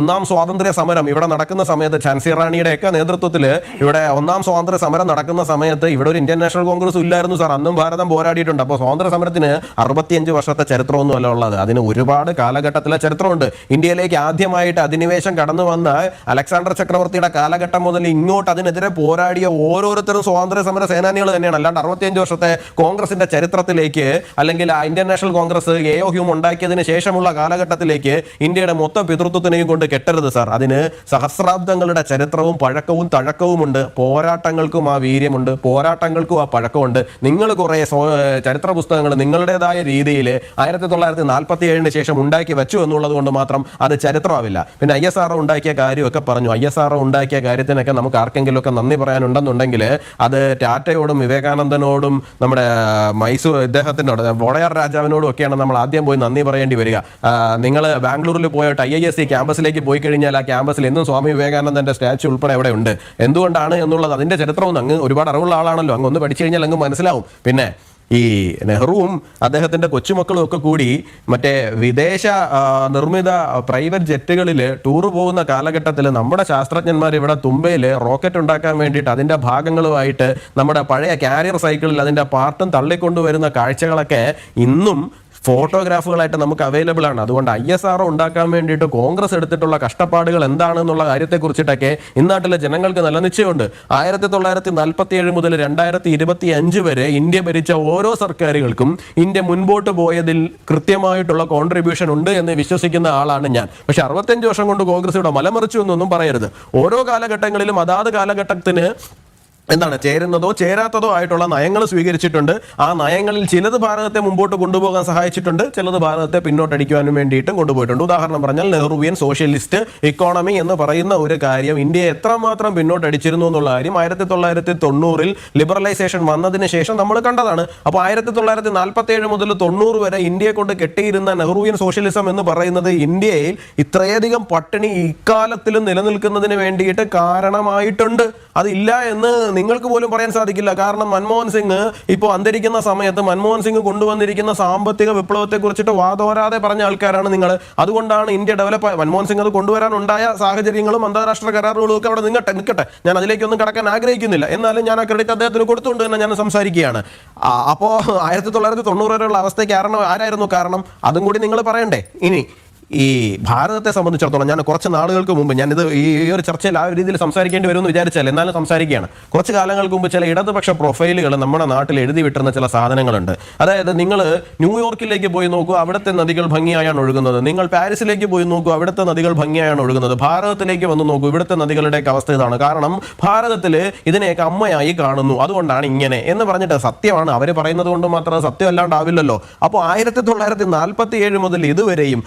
ഒന്നാം സ്വാതന്ത്ര്യ സമരം ഇവിടെ നടക്കുന്ന സമയത്ത് ഝാൻസി റാണിയുടെ ഒക്കെ നേതൃത്വത്തിൽ ഇവിടെ ഒന്നാം സ്വാതന്ത്ര്യ സമരം നടക്കുന്ന സമയത്ത് ഇവിടെ ഒരു ഇന്ത്യൻ നാഷണൽ കോൺഗ്രസ് ഇല്ലായിരുന്നു സാർ. അന്നും ഭാരതം പോരാടിയിട്ടുണ്ട്. അപ്പോൾ സ്വാതന്ത്ര്യ സമരത്തിന് അറുപത്തിയഞ്ച് വർഷത്തെ ചരിത്രമൊന്നും അല്ല ഉള്ളത്. അതിന് ഒരുപാട് കാലഘട്ടത്തിലെ ചരിത്രമുണ്ട്. ഇന്ത്യയിലേക്ക് ആദ്യമായിട്ട് അധിനിവേശം കടന്നു വന്ന അലക്സാണ്ടർ ചക്രവർത്തിയുടെ കാലഘട്ടം മുതൽ ഇങ്ങോട്ട് അതിനെതിരെ പോരാടിയ ഓരോരുത്തരും സ്വാതന്ത്ര്യ സമര സേനാനികൾ തന്നെയാണ്. അല്ലാണ്ട് അറുപത്തിയഞ്ച് വർഷത്തെ കോൺഗ്രസിന്റെ ചരിത്രത്തിലേക്ക് അല്ലെങ്കിൽ Indian National Congress A O Hume ഉണ്ടാക്കിയതിന് ശേഷമുള്ള കാലഘട്ടത്തിലേക്ക് ഇന്ത്യയുടെ മൊത്തം പിതൃത്വത്തിനെയും കൊണ്ട് കെട്ടരുത് സാർ. അതിന് സഹസ്രാബ്ദങ്ങളുടെ ചരിത്രവും പഴക്കവും തഴക്കവുമുണ്ട്. പോരാട്ടങ്ങൾക്കും ആ വീര്യമുണ്ട്. പോരാട്ടങ്ങൾക്കും ആ പഴക്കമുണ്ട് നിങ്ങൾ കുറെ ചരിത്ര പുസ്തകങ്ങൾ നിങ്ങളുടേതായ രീതിയിൽ ആയിരത്തി തൊള്ളായിരത്തി നാൽപ്പത്തി ഏഴിന് ശേഷം ഉണ്ടാക്കി വെച്ചു എന്നുള്ളത് കൊണ്ട് മാത്രം അത് ചരിത്രമാവില്ല. പിന്നെ ഐ എസ് ആർ ഉണ്ടാക്കിയ കാര്യമൊക്കെ പറഞ്ഞു. ഐ എസ് ആർ ഉണ്ടാക്കിയ കാര്യത്തിനൊക്കെ നമുക്ക് ആർക്കെങ്കിലുമൊക്കെ നന്ദി പറയാനുണ്ടെന്നുണ്ടെങ്കിൽ അത് ടാറ്റയോടും വിവേകാനന്ദനോടും നമ്മുടെ മൈസൂർ ഇദ്ദേഹത്തിനോട് വോളയാർ രാജാവിനോടും ഒക്കെയാണ് നമ്മൾ ആദ്യം പോയി നന്ദി പറയേണ്ടി വരിക. നിങ്ങൾ ബാംഗ്ലൂരിൽ പോയിട്ട് ഐ ഐ എസ് സി ക്യാമ്പസിലേക്ക് പോയി കഴിഞ്ഞാൽ ആ ക്യാമ്പസിൽ എന്നും സ്വാമി വിവേകാനന്ദന്റെ സ്റ്റാച്ചു ഉൾപ്പെടെ അവിടെ ഉണ്ട്. എന്തുകൊണ്ടാണ് എന്നുള്ളത് അതിന്റെ ചരിത്രവും അങ്ങ് ഒരുപാട് അറിവുള്ള ആളാണല്ലോ. അങ്ങ് ഒന്ന് പഠിച്ചു കഴിഞ്ഞാൽ അങ്ങ് മനസ്സിലാവും. പിന്നെ ഈ നെഹ്റുവും അദ്ദേഹത്തിന്റെ കൊച്ചുമക്കളും ഒക്കെ കൂടി മറ്റേ വിദേശ നിർമ്മിത പ്രൈവറ്റ് ജെറ്റുകളിൽ ടൂർ പോകുന്ന കാലഘട്ടത്തിൽ നമ്മുടെ ശാസ്ത്രജ്ഞന്മാർ ഇവിടെ തുമ്പയിൽ റോക്കറ്റ് ഉണ്ടാക്കാൻ വേണ്ടിയിട്ട് അതിന്റെ ഭാഗങ്ങളുമായിട്ട് നമ്മുടെ പഴയ കാരിയർ സൈക്കിളിൽ അതിന്റെ പാർട്ടും തള്ളിക്കൊണ്ടുവരുന്ന കാഴ്ചകളൊക്കെ ഇന്നും ഫോട്ടോഗ്രാഫുകളായിട്ട് നമുക്ക് അവൈലബിൾ ആണ്. അതുകൊണ്ട് ഐ എസ് ആർ ഉണ്ടാക്കാൻ വേണ്ടിയിട്ട് കോൺഗ്രസ് എടുത്തിട്ടുള്ള കഷ്ടപ്പാടുകൾ എന്താണെന്നുള്ള കാര്യത്തെക്കുറിച്ചിട്ടൊക്കെ ഇന്നാട്ടിലെ ജനങ്ങൾക്ക് നല്ല നിശ്ചയമുണ്ട്. ആയിരത്തി തൊള്ളായിരത്തി നാൽപ്പത്തി ഏഴ് മുതൽ രണ്ടായിരത്തി ഇരുപത്തി അഞ്ച് വരെ ഇന്ത്യ ഭരിച്ച ഓരോ സർക്കാരുകൾക്കും ഇന്ത്യ മുൻപോട്ട് പോയതിൽ കൃത്യമായിട്ടുള്ള കോൺട്രിബ്യൂഷൻ ഉണ്ട് എന്ന് വിശ്വസിക്കുന്ന ആളാണ് ഞാൻ. പക്ഷെ അറുപത്തഞ്ച് വർഷം കൊണ്ട് കോൺഗ്രസ് ഇവിടെ മലമറിച്ചു എന്നൊന്നും പറയരുത്. ഓരോ കാലഘട്ടങ്ങളിലും അതാത് കാലഘട്ടത്തിന് എന്താണ് ചേരുന്നതോ ചേരാത്തതോ ആയിട്ടുള്ള നയങ്ങൾ സ്വീകരിച്ചിട്ടുണ്ട്. ആ നയങ്ങളിൽ ചിലത് ഭാരതത്തെ മുമ്പോട്ട് കൊണ്ടുപോകാൻ സഹായിച്ചിട്ടുണ്ട്. ചിലത് ഭാരതത്തെ പിന്നോട്ടടിക്കുവാനും വേണ്ടിയിട്ടും കൊണ്ടുപോയിട്ടുണ്ട്. ഉദാഹരണം പറഞ്ഞാൽ നെഹ്റുവിയൻ സോഷ്യലിസ്റ്റ് ഇക്കോണമി എന്ന് പറയുന്ന ഒരു കാര്യം ഇന്ത്യയെ എത്രമാത്രം പിന്നോട്ടടിച്ചിരുന്നു എന്നുള്ള കാര്യം ആയിരത്തി തൊള്ളായിരത്തി തൊണ്ണൂറിൽ ലിബറലൈസേഷൻ വന്നതിന് ശേഷം നമ്മൾ കണ്ടതാണ്. അപ്പോൾ ആയിരത്തി തൊള്ളായിരത്തി നാൽപ്പത്തി ഏഴ് മുതൽ തൊണ്ണൂറ് വരെ ഇന്ത്യയെ കൊണ്ട് കെട്ടിയിരുന്ന നെഹ്റുവിയൻ സോഷ്യലിസം എന്ന് പറയുന്നത് ഇന്ത്യയിൽ ഇത്രയധികം പട്ടിണി ഇക്കാലത്തിലും നിലനിൽക്കുന്നതിന് വേണ്ടിയിട്ട് കാരണമായിട്ടുണ്ട്. അതില്ല എന്ന് നിങ്ങൾക്ക് പോലും പറയാൻ സാധിക്കില്ല. കാരണം മൻമോഹൻ സിംഗ് ഇപ്പോൾ അന്തരിക്കുന്ന സമയത്ത് മൻമോഹൻ സിംഗ് കൊണ്ടുവന്നിരിക്കുന്ന സാമ്പത്തിക വിപ്ലവത്തെ കുറിച്ചിട്ട് വാതോരാതെ പറഞ്ഞ ആൾക്കാരാണ് നിങ്ങൾ അതുകൊണ്ടാണ് ഇന്ത്യ ഡെവലപ്പ് മൻമോഹൻ സിംഗ് അത് കൊണ്ടുവരാനുണ്ടായ സാഹചര്യങ്ങളും അന്താരാഷ്ട്ര കരാറുകളും ഒക്കെ അവിടെ നിങ്ങട്ടെ നിൽക്കട്ടെ. ഞാൻ അതിലേക്കൊന്നും കടക്കാൻ ആഗ്രഹിക്കുന്നില്ല. എന്നാലും ഞാൻ ആ ക്രെഡിറ്റ് അദ്ദേഹത്തിന് കൊടുത്തുകൊണ്ട് തന്നെ ഞാൻ സംസാരിക്കുകയാണ്. അപ്പോൾ അപ്പോ ആയിരത്തി തൊള്ളായിരത്തി തൊണ്ണൂറ് വരെയുള്ള അവസ്ഥയ്ക്ക് കാരണം ആരായിരുന്നു? കാരണം അതും കൂടി നിങ്ങൾ പറയണ്ടേ? ഇനി ഈ ഭാരതത്തെ സംബന്ധിച്ചിടത്തോളം ഞാൻ കുറച്ച് നാളുകൾക്ക് മുമ്പ് ഞാനിത് ഈ ഒരു ചർച്ചയിൽ ആ രീതിയിൽ സംസാരിക്കേണ്ടി വരുമെന്ന് വിചാരിച്ചാൽ എന്നാലും സംസാരിക്കുകയാണ്. കുറച്ച് കാലങ്ങൾക്ക് മുമ്പ് ചില ഇടതുപക്ഷ പ്രൊഫൈലുകൾ നമ്മുടെ നാട്ടിൽ എഴുതി വിട്ടുന്ന ചില സാധനങ്ങളുണ്ട്. അതായത് നിങ്ങൾ ന്യൂയോർക്കിലേക്ക് പോയി നോക്കൂ അവിടുത്തെ നദികൾ ഭംഗിയായാണ് ഒഴുകുന്നത്. നിങ്ങൾ പാരീസിലേക്ക് പോയി നോക്കൂ അവിടുത്തെ നദികൾ ഭംഗിയായാണ് ഒഴുകുന്നത്. ഭാരതത്തിലേക്ക് വന്ന് നോക്കൂ ഇവിടുത്തെ നദികളുടെയൊക്കെ അവസ്ഥ ഇതാണ്. കാരണം ഭാരതത്തിൽ ഇതിനെയൊക്കെ അമ്മയായി കാണുന്നു. അതുകൊണ്ടാണ് ഇങ്ങനെ. എന്ന് പറഞ്ഞിട്ട് സത്യമാണ്. അവർ പറയുന്നത് കൊണ്ട് മാത്രം സത്യമല്ലാണ്ടാവില്ലല്ലോ. അപ്പോൾ ആയിരത്തി തൊള്ളായിരത്തി നാൽപ്പത്തി ഏഴ് മുതൽ ഇതുവരെയും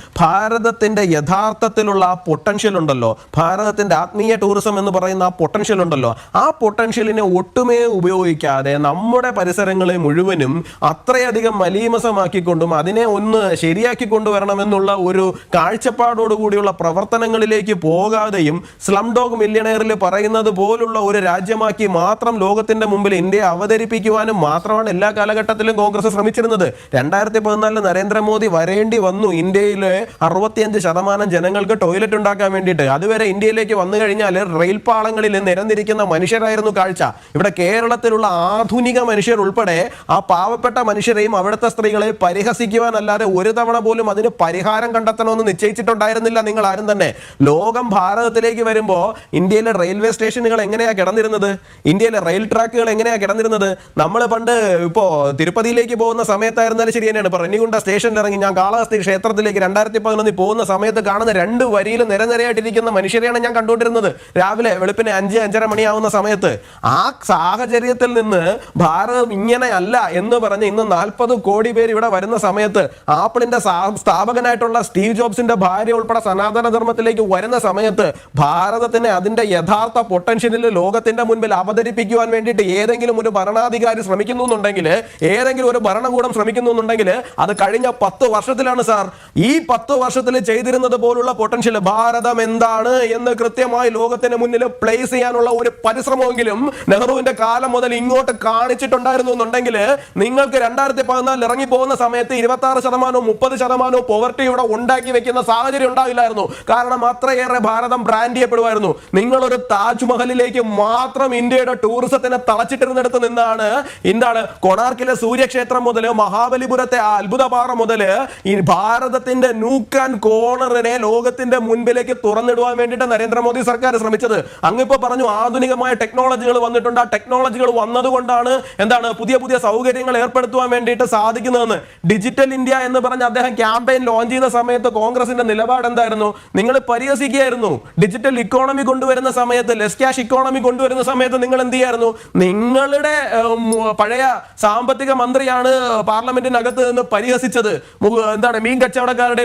ഭാരതത്തിന്റെ യഥാർത്ഥത്തിലുള്ള ആ പൊട്ടൻഷ്യൽ ഉണ്ടല്ലോ. ഭാരതത്തിന്റെ ആത്മീയ ടൂറിസം എന്ന് പറയുന്ന ആ പൊട്ടൻഷ്യൽ ഉണ്ടല്ലോ. ആ പൊട്ടൻഷ്യലിനെ ഒട്ടുമേ ഉപയോഗിക്കാതെ നമ്മുടെ പരിസരങ്ങളെ മുഴുവനും അത്രയധികം മലീമസമാക്കിക്കൊണ്ടും അതിനെ ഒന്ന് ശരിയാക്കി കൊണ്ടുവരണമെന്നുള്ള ഒരു കാഴ്ചപ്പാടോടുകൂടിയുള്ള പ്രവർത്തനങ്ങളിലേക്ക് പോകാതെയും സ്ലം ഡോഗ് മില്യണയറിൽ പറയുന്നത് പോലുള്ള ഒരു രാജ്യമാക്കി മാത്രം ലോകത്തിന്റെ മുമ്പിൽ ഇന്ത്യയെ അവതരിപ്പിക്കുവാനും മാത്രമാണ് എല്ലാ കാലഘട്ടത്തിലും കോൺഗ്രസ് ശ്രമിച്ചിരുന്നത്. രണ്ടായിരത്തി പതിനാലിൽ നരേന്ദ്രമോദി വരേണ്ടി വന്നു ഇന്ത്യയിലെ അറുപത്തിയഞ്ച് ശതമാനം ജനങ്ങൾക്ക് ടോയ്ലറ്റ് ഉണ്ടാക്കാൻ വേണ്ടിയിട്ട്. അതുവരെ ഇന്ത്യയിലേക്ക് വന്നു കഴിഞ്ഞാൽ റെയിൽ പാളങ്ങളിൽ നിരന്നിരിക്കുന്ന മനുഷ്യരായിരുന്നു കാഴ്ച. ഇവിടെ കേരളത്തിലുള്ള ആധുനിക മനുഷ്യർ ഉൾപ്പെടെ ആ പാവപ്പെട്ട മനുഷ്യരെയും അവിടുത്തെ സ്ത്രീകളെ പരിഹസിക്കുവാനല്ലാതെ ഒരു തവണ പോലും അതിന് പരിഹാരം കണ്ടെത്തണമെന്ന് നിശ്ചയിച്ചിട്ടുണ്ടായിരുന്നില്ല നിങ്ങൾ ആരും തന്നെ. ലോകം ഭാരതത്തിലേക്ക് വരുമ്പോൾ ഇന്ത്യയിലെ റെയിൽവേ സ്റ്റേഷനുകൾ എങ്ങനെയാണ് കിടന്നിരുന്നത്? ഇന്ത്യയിലെ റെയിൽ ട്രാക്കുകൾ എങ്ങനെയാണ് കിടന്നിരുന്നത്? നമ്മൾ പണ്ട് ഇപ്പോൾ തിരുപ്പതിയിലേക്ക് പോകുന്ന സമയത്തായിരുന്നാലും ശരി തന്നെയാണ്. ഇപ്പോൾ റെനികുണ്ട സ്റ്റേഷനിൽ ഇറങ്ങി ഞാൻ കാളഹസ്തി ക്ഷേത്രത്തിലേക്ക് രണ്ടായിരത്തി പതിനൊന്നിൽ പോകുന്ന സമയത്ത് കാണുന്ന രണ്ട് വരിയിൽ നിരനിരയായിട്ടിരിക്കുന്ന മനുഷ്യരെയാണ് ഞാൻ കണ്ടുകൊണ്ടിരുന്നത്. രാവിലെ വെളുപ്പിന് അഞ്ച് അഞ്ചര മണിയാവുന്ന സമയത്ത് ആ സാഹചര്യത്തിൽ നിന്ന് ഭാരതം ഇങ്ങനെയല്ല എന്ന് പറഞ്ഞ് ഇന്ന് നാൽപ്പത് കോടി പേര് ഇവിടെ വരുന്ന സമയത്ത് ആപ്പിളിന്റെ സ്ഥാപകനായിട്ടുള്ള സ്റ്റീവ് ജോബ്സിന്റെ ഭാര്യ ഉൾപ്പെടെ സനാതന ധർമ്മത്തിലേക്ക് വരുന്ന സമയത്ത് ഭാരതത്തിനെ അതിന്റെ യഥാർത്ഥ പൊട്ടൻഷ്യലിൽ ലോകത്തിന്റെ മുൻപിൽ അവതരിപ്പിക്കുവാൻ വേണ്ടിയിട്ട് ഏതെങ്കിലും ഒരു ഭരണാധികാരി ശ്രമിക്കുന്നു എന്നുണ്ടെങ്കിൽ ഏതെങ്കിലും ഒരു ഭരണകൂടം ശ്രമിക്കുന്നു എന്നുണ്ടെങ്കിൽ അത് കഴിഞ്ഞ പത്ത് വർഷത്തിലാണ് സാർ. ഈ പത്ത് വർഷത്തിൽ ചെയ്തിരുന്നത് പോലുള്ള പൊട്ടൻഷ്യൽ ഭാരതം എന്താണ് എന്ന് കൃത്യമായി ലോകത്തിന് മുന്നിൽ പ്ലേസ് ചെയ്യാനുള്ള ഒരു പരിശ്രമമെങ്കിലും നെഹ്റുവിന്റെ കാലം മുതൽ ഇങ്ങോട്ട് കാണിച്ചിട്ടുണ്ടായിരുന്നു എന്നുണ്ടെങ്കിൽ നിങ്ങൾക്ക് രണ്ടായിരത്തി പതിനാലിൽ ഇറങ്ങി പോകുന്ന സമയത്ത് ഇരുപത്തി ആറ് ശതമാനവും മുപ്പത് ശതമാനവും പോവർട്ടി ഇവിടെ ഉണ്ടാക്കി വെക്കുന്ന സാഹചര്യം ഉണ്ടാവില്ലായിരുന്നു. കാരണം അത്രയേറെ ഭാരതം ബ്രാൻഡ് ചെയ്യപ്പെടുമായിരുന്നു. നിങ്ങളൊരു താജ്മഹലിലേക്ക് മാത്രം ഇന്ത്യയുടെ ടൂറിസത്തിനെ തളച്ചിട്ടിരുന്നിടത്ത് നിന്നാണ് എന്താണ് കൊണാർക്കിലെ സൂര്യക്ഷേത്രം മുതൽ മഹാബലിപുരത്തെ അത്ഭുതപാറ മുതൽ ഈ ഭാരതത്തിന്റെ നൂക്ക് ആൻഡ് കോർണറിനെ ലോകത്തിന്റെ മുൻപിലേക്ക് തുറന്നിടുവാൻ വേണ്ടിയിട്ട് നരേന്ദ്രമോദി സർക്കാർ ശ്രമിച്ചത്. അങ്ങിപ്പോ പറഞ്ഞു ആധുനികമായ ടെക്നോളജികൾ വന്നിട്ടുണ്ട്. ആ ടെക്നോളജികൾ വന്നതുകൊണ്ടാണ് എന്താണ് പുതിയ പുതിയ സൗകര്യങ്ങൾ ഏർപ്പെടുത്തുവാൻ വേണ്ടിയിട്ട് സാധിക്കുന്നതെന്ന്. ഡിജിറ്റൽ ഇന്ത്യ എന്ന് പറഞ്ഞ് അദ്ദേഹം ക്യാമ്പയിൻ ലോഞ്ച് ചെയ്ത സമയത്ത് കോൺഗ്രസിന്റെ നിലപാട് എന്തായിരുന്നു? നിങ്ങൾ പരിഹസിക്കുകയായിരുന്നു. ഡിജിറ്റൽ ഇക്കോണമി കൊണ്ടുവരുന്ന സമയത്ത് ലെസ് ക്യാഷ് ഇക്കോണമി കൊണ്ടുവരുന്ന സമയത്ത് നിങ്ങൾ എന്ത് ചെയ്യായിരുന്നു? നിങ്ങളുടെ പഴയ സാമ്പത്തിക മന്ത്രിയാണ് പാർലമെന്റിനകത്ത് നിന്ന് പരിഹസിച്ചത്. എന്താണ് മീൻ കച്ചവടക്കാരുടെ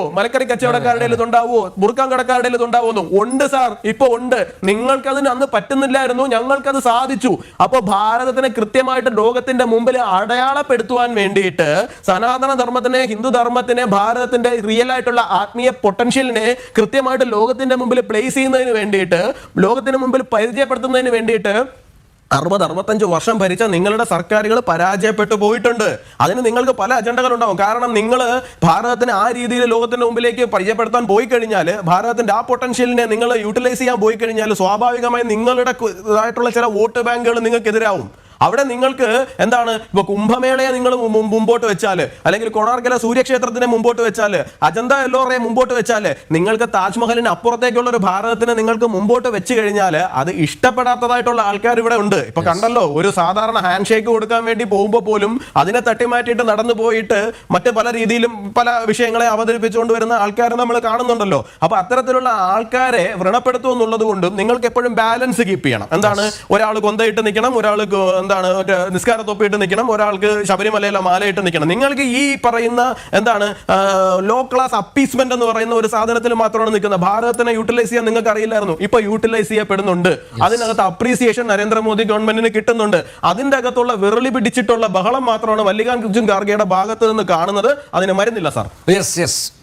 ഇതുണ്ടാവോ മലക്കറി കച്ചവടക്കാരുടെ ഇതുണ്ടാവോ ബുർക്കാൻ കടക്കാരുടെ ഇതുണ്ടാവോ എന്ന്. ഉണ്ട് സാർ ഇപ്പൊ ഉണ്ട്. നിങ്ങൾക്കതിന് അന്ന് പറ്റുന്നില്ലായിരുന്നു ഞങ്ങൾക്കത് സാധിച്ചു. അപ്പൊ ഭാരതത്തിനെ കൃത്യമായിട്ട് ലോകത്തിന്റെ മുമ്പിൽ അടയാളപ്പെടുത്തുവാൻ വേണ്ടിയിട്ട് സനാതന ധർമ്മത്തിനെ ഹിന്ദു ധർമ്മത്തിനെ ഭാരതത്തിന്റെ റിയൽ ആയിട്ടുള്ള ആത്മീയ പൊട്ടൻഷ്യലിനെ കൃത്യമായിട്ട് ലോകത്തിന്റെ മുമ്പിൽ പ്ലേസ് ചെയ്യുന്നതിന് വേണ്ടിയിട്ട് ലോകത്തിന് മുമ്പിൽ പരിചയപ്പെടുത്തുന്നതിന് വേണ്ടിയിട്ട് അറുപത് അറുപത്തഞ്ച് വർഷം ഭരിച്ച നിങ്ങളുടെ സർക്കാരുകൾ പരാജയപ്പെട്ടു പോയിട്ടുണ്ട്. അതിന് നിങ്ങൾക്ക് പല അജണ്ടകൾ ഉണ്ടാവും കാരണം നിങ്ങൾ ഭാരതത്തിന് ആ രീതിയിൽ ലോകത്തിന്റെ മുമ്പിലേക്ക് പരിചയപ്പെടുത്താൻ പോയി കഴിഞ്ഞാൽ ഭാരതത്തിന്റെ ആ പൊട്ടൻഷ്യലിനെ നിങ്ങൾ യൂട്ടിലൈസ് ചെയ്യാൻ പോയി കഴിഞ്ഞാൽ സ്വാഭാവികമായി നിങ്ങളുടെ ഇതായിട്ടുള്ള ചില വോട്ട് ബാങ്കുകൾ നിങ്ങൾക്കെതിരാവും. അവിടെ നിങ്ങൾക്ക് എന്താണ്? ഇപ്പൊ കുംഭമേളയെ നിങ്ങൾ മുമ്പോട്ട് വെച്ചാൽ അല്ലെങ്കിൽ കൊണാർക്കല സൂര്യക്ഷേത്രത്തിനെ മുമ്പോട്ട് വെച്ചാൽ അജന്ത എല്ലോറയെ മുമ്പോട്ട് വെച്ചാൽ നിങ്ങൾക്ക് താജ്മഹലിന് അപ്പുറത്തേക്കുള്ള ഒരു ഭാരതത്തിനെ നിങ്ങൾക്ക് മുമ്പോട്ട് വെച്ച് കഴിഞ്ഞാൽ അത് ഇഷ്ടപ്പെടാത്തതായിട്ടുള്ള ആൾക്കാർ ഇവിടെ ഉണ്ട്. ഇപ്പൊ കണ്ടല്ലോ ഒരു സാധാരണ ഹാൻഡ് ഷേക്ക് കൊടുക്കാൻ വേണ്ടി പോകുമ്പോൾ പോലും അതിനെ തട്ടിമാറ്റിയിട്ട് നടന്നു പോയിട്ട് മറ്റ് പല രീതിയിലും പല വിഷയങ്ങളെ അവതരിപ്പിച്ചുകൊണ്ട് വരുന്ന ആൾക്കാരെ നമ്മൾ കാണുന്നുണ്ടല്ലോ. അപ്പൊ അത്തരത്തിലുള്ള ആൾക്കാരെ വ്രണപ്പെടുത്തുമെന്നുള്ളത് കൊണ്ടും നിങ്ങൾക്ക് എപ്പോഴും ബാലൻസ് കീപ്പ് ചെയ്യണം. എന്താണ്? ഒരാൾ കൊന്തയിട്ട് നിൽക്കണം ഒരാൾ എന്താണ് നിസ്കാര തൊപ്പിയിട്ട് നിൽക്കണം ഒരാൾക്ക് ശബരിമലയിലെ മാലയിട്ട് നിൽക്കണം. നിങ്ങൾക്ക് ഈ പറയുന്ന എന്താണ് ലോ ക്ലാസ് അപ്പീസ്മെന്റ് എന്ന് പറയുന്ന ഒരു സാധനത്തിൽ മാത്രമാണ് നിൽക്കുന്നത്. ഭാരതത്തിനെ യൂട്ടിലൈസ് ചെയ്യാൻ നിങ്ങൾക്ക് അറിയില്ലായിരുന്നു. ഇപ്പൊ യൂട്ടിലൈസ് ചെയ്യപ്പെടുന്നുണ്ട്. അതിനകത്ത് അപ്രീസിയേഷൻ നരേന്ദ്രമോദി ഗവൺമെന്റിന് കിട്ടുന്നുണ്ട്. അതിന്റെ അകത്തുള്ള വിരളി പിടിച്ചിട്ടുള്ള ബഹളം മാത്രമാണ് മല്ലികാർജുൻ ഖാർഗെയുടെ ഭാഗത്ത് നിന്ന് കാണുന്നത്. അതിന് മരുന്നില്ല സാർ യെസ് യെസ്